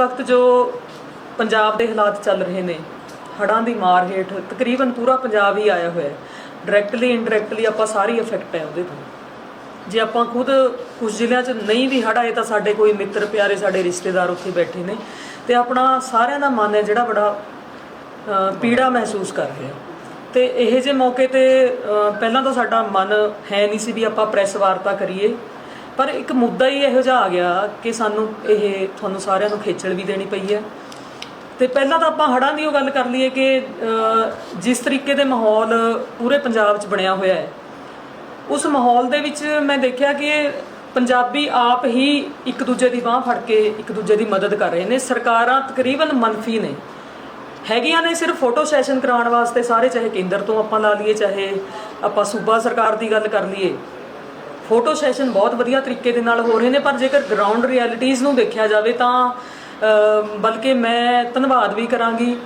ਵਕਤ ਜੋ ਪੰਜਾਬ ਦੇ ਹਾਲਾਤ ਚੱਲ ਰਹੇ ਨੇ, ਹੜ੍ਹਾਂ ਦੀ ਮਾਰ ਹੇਠ ਤਕਰੀਬਨ ਪੂਰਾ ਪੰਜਾਬ ਹੀ ਆਇਆ ਹੋਇਆ ਹੈ। ਡਾਇਰੈਕਟਲੀ ਇਨਡਾਇਰੈਕਟਲੀ ਆਪਾਂ ਸਾਰੀ ਇਫੈਕਟ ਹੈ ਉਹਦੇ ਤੋਂ। ਜੇ ਆਪਾਂ ਖੁਦ ਕੁਝ ਜ਼ਿਲ੍ਹਿਆਂ 'ਚ ਨਹੀਂ ਵੀ ਹੜ੍ਹ ਆਏ ਤਾਂ ਸਾਡੇ ਕੋਈ ਮਿੱਤਰ, ਪਿਆਰੇ ਸਾਡੇ ਰਿਸ਼ਤੇਦਾਰ ਉੱਥੇ ਬੈਠੇ ਨੇ ਤੇ ਆਪਣਾ ਸਾਰਿਆਂ ਦਾ ਮਨ ਹੈ ਜਿਹੜਾ ਬੜਾ ਪੀੜਾ ਮਹਿਸੂਸ ਕਰ ਰਿਹਾ ਤੇ ਇਹ ਜੇ ਮੌਕੇ ਤੇ ਪਹਿਲਾਂ ਤਾਂ ਸਾਡਾ ਮਨ ਹੈ ਨਹੀਂ ਸੀ ਵੀ ਆਪਾਂ ਪ੍ਰੈਸ ਵਾਰਤਾ ਕਰੀਏ। ਪਰ ਇੱਕ ਮੁੱਦਾ ਹੀ ਇਹੋ ਜਿਹਾ ਆ ਗਿਆ ਕਿ ਸਾਨੂੰ ਇਹ ਤੁਹਾਨੂੰ ਸਾਰਿਆਂ ਨੂੰ ਖੇਚਲ ਵੀ ਦੇਣੀ ਪਈ ਹੈ। ਤੇ ਪਹਿਲਾਂ ਤਾਂ ਆਪਾਂ ਹੜ੍ਹਾਂ ਦੀ ਉਹ ਗੱਲ ਕਰ ਲਈਏ ਕਿ ਜਿਸ ਤਰੀਕੇ ਦੇ ਮਾਹੌਲ ਪੂਰੇ ਪੰਜਾਬ 'ਚ ਬਣਿਆ ਹੋਇਆ ਹੈ, ਉਸ ਮਾਹੌਲ ਦੇ ਵਿੱਚ ਮੈਂ ਦੇਖਿਆ ਕਿ ਪੰਜਾਬੀ ਆਪ ਹੀ ਇੱਕ ਦੂਜੇ ਦੀ ਬਾਹ ਫੜ ਕੇ ਇੱਕ ਦੂਜੇ ਦੀ ਮਦਦ ਕਰ ਰਹੇ ਨੇ। ਸਰਕਾਰਾਂ ਤਕਰੀਬਨ ਮੰਨਫੀ ਨੇ। ਹੈਗੀਆਂ ਨੇ ਸਿਰਫ ਫੋਟੋ ਸੈਸ਼ਨ ਕਰਾਉਣ ਵਾਸਤੇ ਸਾਰੇ, ਚਾਹੇ ਕੇਂਦਰ ਤੋਂ ਆਪਾਂ ਲਾ ਲਈਏ, ਚਾਹੇ ਆਪਾਂ ਸੂਬਾ ਸਰਕਾਰ ਦੀ ਗੱਲ ਕਰ ਲਈਏ। ਫੋਟੋ ਸੈਸ਼ਨ ਬਹੁਤ ਵਧੀਆ ਤਰੀਕੇ ਦੇ ਨਾਲ ਹੋ ਰਹੇ ਨੇ, ਪਰ ਜੇਕਰ ਗਰਾਊਂਡ ਰਿਐਲਿਟੀਜ਼ ਨੂੰ ਦੇਖਿਆ ਜਾਵੇ ਤਾਂ ਬਲਕਿ ਮੈਂ ਧੰਨਵਾਦ ਵੀ ਕਰਾਂਗੀ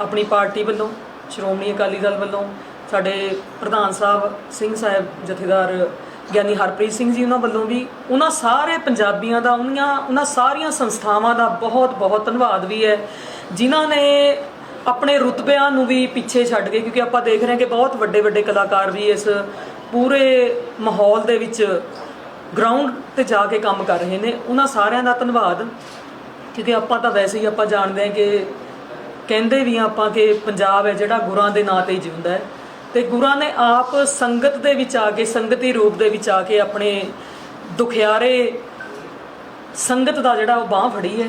ਆਪਣੀ ਪਾਰਟੀ ਵੱਲੋਂ, ਸ਼੍ਰੋਮਣੀ ਅਕਾਲੀ ਦਲ ਵੱਲੋਂ, ਸਾਡੇ ਪ੍ਰਧਾਨ ਸਾਹਿਬ ਸਿੰਘ ਸਾਹਿਬ, ਜਥੇਦਾਰ ਗਿਆਨੀ ਹਰਪ੍ਰੀਤ ਸਿੰਘ ਜੀ ਉਹਨਾਂ ਵੱਲੋਂ ਵੀ, ਉਹਨਾਂ ਸਾਰੇ ਪੰਜਾਬੀਆਂ ਦਾ ਉਹਨਾਂ ਉਹਨਾਂ ਸਾਰੀਆਂ ਸੰਸਥਾਵਾਂ ਦਾ ਬਹੁਤ ਬਹੁਤ ਧੰਨਵਾਦ ਵੀ ਹੈ, ਜਿਨ੍ਹਾਂ ਨੇ ਆਪਣੇ ਰੁਤਬਿਆਂ ਨੂੰ ਵੀ ਪਿੱਛੇ ਛੱਡ ਕੇ, ਕਿਉਂਕਿ ਆਪਾਂ ਦੇਖ ਰਹੇ ਹਾਂ ਕਿ ਬਹੁਤ ਵੱਡੇ ਵੱਡੇ ਕਲਾਕਾਰ ਵੀ ਇਸ ਪੂਰੇ ਮਾਹੌਲ ਦੇ ਵਿੱਚ ਗਰਾਊਂਡ ਤੇ ਜਾ ਕੇ ਕੰਮ ਕਰ ਰਹੇ ਨੇ। ਉਹਨਾਂ ਸਾਰਿਆਂ ਦਾ ਧੰਨਵਾਦ, ਕਿਉਂਕਿ ਆਪਾਂ ਤਾਂ ਵੈਸੇ ਹੀ ਆਪਾਂ ਜਾਣਦੇ ਹਾਂ ਕਿ ਕਹਿੰਦੇ ਵੀ ਹਾਂ ਆਪਾਂ ਕਿ ਪੰਜਾਬ ਹੈ ਜਿਹੜਾ ਗੁਰਾਂ ਦੇ ਨਾਂ ਤੇ ਹੀ ਜਿਉਂਦਾ ਹੈ। ਤੇ ਗੁਰਾਂ ਨੇ ਆਪ ਸੰਗਤ ਦੇ ਵਿੱਚ ਆ ਕੇ, ਸੰਗਤੀ ਰੂਪ ਦੇ ਵਿੱਚ ਆ ਕੇ ਆਪਣੇ ਦੁਖਿਆਰੇ ਸੰਗਤ ਦਾ ਜਿਹੜਾ ਉਹ ਬਾਹ ਫੜੀ ਹੈ।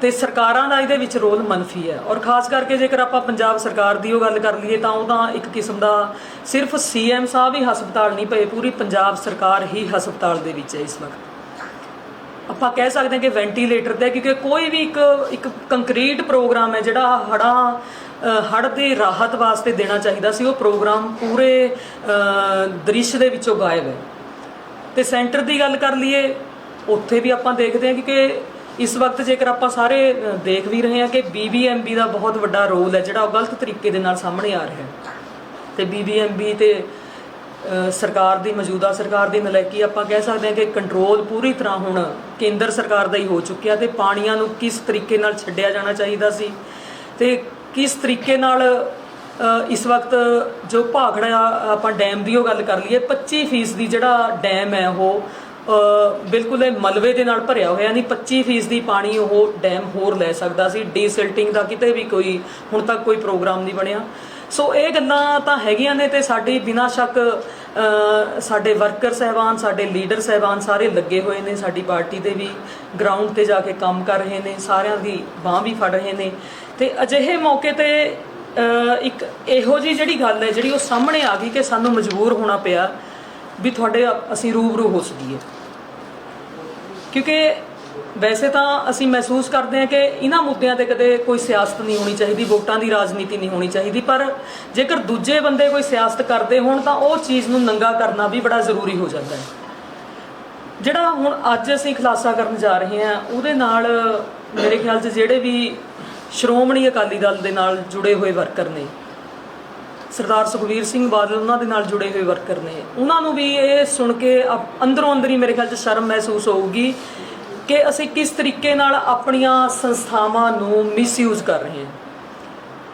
ਤੇ ਸਰਕਾਰਾਂ ਦਾ ਇਹਦੇ ਵਿੱਚ ਰੋਲ ਮੰਨਫੀ ਹੈ। ਔਰ ਖਾਸ ਕਰਕੇ ਜੇਕਰ ਆਪਾਂ ਪੰਜਾਬ ਸਰਕਾਰ ਦੀ ਉਹ ਗੱਲ ਕਰ ਲਈਏ ਤਾਂ ਉਹ ਤਾਂ ਇੱਕ ਕਿਸਮ ਦਾ ਸਿਰਫ ਸੀਐਮ ਸਾਹਿਬ ਹੀ ਹਸਪਤਾਲ ਨਹੀਂ ਪਏ, ਪੂਰੀ ਪੰਜਾਬ ਸਰਕਾਰ ਹੀ ਹਸਪਤਾਲ ਦੇ ਵਿੱਚ ਹੈ ਇਸ ਵਕਤ। ਆਪਾਂ ਕਹਿ ਸਕਦੇ ਹਾਂ ਕਿ ਵੈਂਟੀਲੇਟਰ ਤੇ ਕਿਉਂਕਿ ਕੋਈ ਵੀ ਇੱਕ ਇੱਕ ਕੰਕਰੀਟ ਪ੍ਰੋਗਰਾਮ ਹੈ ਜਿਹੜਾ ਹੜਾਂ ਹੜ ਦੀ ਰਾਹਤ ਵਾਸਤੇ ਦੇਣਾ ਚਾਹੀਦਾ ਸੀ, ਉਹ ਪ੍ਰੋਗਰਾਮ ਪੂਰੇ ਦ੍ਰਿਸ਼ ਦੇ ਵਿੱਚੋਂ ਗਾਇਬ ਹੈ। ਤੇ ਸੈਂਟਰ ਦੀ ਗੱਲ ਕਰ ਲਈਏ, ਉੱਥੇ ਵੀ ਆਪਾਂ ਦੇਖਦੇ ਹਾਂ ਕਿ ਇਸ ਵਕਤ ਜੇਕਰ ਆਪਾਂ ਸਾਰੇ ਦੇਖ ਵੀ ਰਹੇ ਹਾਂ ਕਿ ਬੀਬੀਐਮਬੀ ਦਾ ਬਹੁਤ ਵੱਡਾ ਰੋਲ ਹੈ ਜਿਹੜਾ ਉਹ ਗਲਤ ਤਰੀਕੇ ਦੇ ਨਾਲ ਸਾਹਮਣੇ ਆ ਰਿਹਾ ਹੈ। ਤੇ ਬੀਬੀਐਮਬੀ ਤੇ ਅ, ਸਰਕਾਰ ਦੀ ਮੌਜੂਦਾ ਸਰਕਾਰ ਦੀ ਨਲਾਇਕੀ ਆਪਾਂ ਕਹਿ ਸਕਦੇ ਹਾਂ ਕਿ ਕੰਟਰੋਲ ਪੂਰੀ ਤਰ੍ਹਾਂ ਹੁਣ ਕੇਂਦਰ ਸਰਕਾਰ ਦਾ ਹੀ ਹੋ ਚੁੱਕਿਆ ਤੇ ਪਾਣੀਆਂ ਨੂੰ ਕਿਸ ਤਰੀਕੇ ਨਾਲ ਛੱਡਿਆ ਜਾਣਾ ਚਾਹੀਦਾ ਸੀ ਤੇ ਕਿਸ ਤਰੀਕੇ ਨਾਲ ਇਸ ਵਕਤ ਜੋ ਭਾਖੜਾ ਆਪਾਂ ਡੈਮ ਦੀ ਉਹ ਗੱਲ ਕਰ ਲਈਏ 25% ਦੀ ਜਿਹੜਾ ਡੈਮ ਹੈ ਉਹ ਬਿਲਕੁਲ ਇਹ ਮਲਬੇ ਦੇ ਨਾਲ ਭਰਿਆ ਹੋਇਆ ਨਹੀਂ 25% ਦੀ ਪਾਣੀ ਉਹ ਡੈਮ ਹੋਰ ਲੈ ਸਕਦਾ ਸੀ ਡੀਸਿਲਟਿੰਗ ਦਾ ਕਿਤੇ ਵੀ ਕੋਈ, ਹੁਣ ਤੱਕ ਕੋਈ ਪ੍ਰੋਗਰਾਮ ਨਹੀਂ ਬਣਿਆ। ਸੋ ਇਹ ਗੱਲਾਂ ਤਾਂ ਹੈਗੀਆਂ ਨੇ ਤੇ ਸਾਡੀ ਬਿਨਾਂ ਸ਼ੱਕ ਸਾਡੇ ਵਰਕਰ ਸਹਿਬਾਨ, ਸਾਡੇ ਲੀਡਰ ਸਹਿਬਾਨ ਸਾਰੇ ਲੱਗੇ ਹੋਏ ਨੇ, ਸਾਡੀ ਪਾਰਟੀ ਦੇ ਵੀ ਗਰਾਊਂਡ ਤੇ ਜਾ ਕੇ ਕੰਮ ਕਰ ਰਹੇ ਨੇ, ਸਾਰਿਆਂ ਦੀ ਬਾਹ ਵੀ ਫੜ ਰਹੇ ਨੇ। ਤੇ ਅਜਿਹੇ ਮੌਕੇ ਤੇ ਇੱਕ ਇਹੋ ਜੀ ਜਿਹੜੀ ਗੱਲ ਹੈ, ਜਿਹੜੀ ਉਹ ਸਾਹਮਣੇ ਆ ਗਈ ਕਿ ਸਾਨੂੰ ਮਜਬੂਰ ਹੋਣਾ ਪਿਆ। ਵੀ ਤੁਹਾਡੇ ਅਸੀਂ ਰੂਬਰੂ ਹੋ ਸਕੀਏ। ਕਿਉਂਕਿ ਵੈਸੇ ਤਾਂ ਅਸੀਂ ਮਹਿਸੂਸ ਕਰਦੇ ਹਾਂ ਕਿ ਇਹਨਾਂ ਮੁੱਦਿਆਂ ਤੇ ਕਦੇ ਕੋਈ ਸਿਆਸਤ ਨਹੀਂ ਹੋਣੀ ਚਾਹੀਦੀ, ਵੋਟਾਂ ਦੀ ਰਾਜਨੀਤੀ ਨਹੀਂ ਹੋਣੀ ਚਾਹੀਦੀ, ਪਰ ਜੇਕਰ ਦੂਜੇ ਬੰਦੇ ਕੋਈ ਸਿਆਸਤ ਕਰਦੇ ਹੋਣ ਤਾਂ ਉਹ ਚੀਜ਼ ਨੂੰ ਨੰਗਾ ਕਰਨਾ ਵੀ ਬੜਾ ਜ਼ਰੂਰੀ ਹੋ ਜਾਂਦਾ ਹੈ। ਜਿਹੜਾ ਹੁਣ ਅੱਜ ਅਸੀਂ ਖੁਲਾਸਾ ਕਰਨ ਜਾ ਰਹੇ ਹਾਂ, ਉਹਦੇ ਨਾਲ ਮੇਰੇ ਖਿਆਲ 'ਚ ਜਿਹੜੇ ਵੀ ਸ਼੍ਰੋਮਣੀ ਅਕਾਲੀ ਦਲ ਦੇ ਨਾਲ ਜੁੜੇ ਹੋਏ ਵਰਕਰ ਨੇ ਸਰਦਾਰ ਸੁਖਵੀਰ ਸਿੰਘ ਬਾਦਲ ਉਹਨਾਂ ਦੇ ਨਾਲ ਜੁੜੇ ਹੋਏ ਵਰਕਰ ਨੇ। ਉਹਨਾਂ ਨੂੰ ਵੀ ਇਹ ਸੁਣ ਕੇ ਅਪ- ਅੰਦਰੋਂ ਅੰਦਰ ਹੀ ਮੇਰੇ ਖਿਆਲ 'ਚ ਸ਼ਰਮ ਮਹਿਸੂਸ ਹੋਊਗੀ ਕਿ ਅਸੀਂ ਕਿਸ ਤਰੀਕੇ ਨਾਲ ਆਪਣੀਆਂ ਸੰਸਥਾਵਾਂ ਨੂੰ ਮਿਸਯੂਜ਼ ਕਰ ਰਹੇ ਹਾਂ।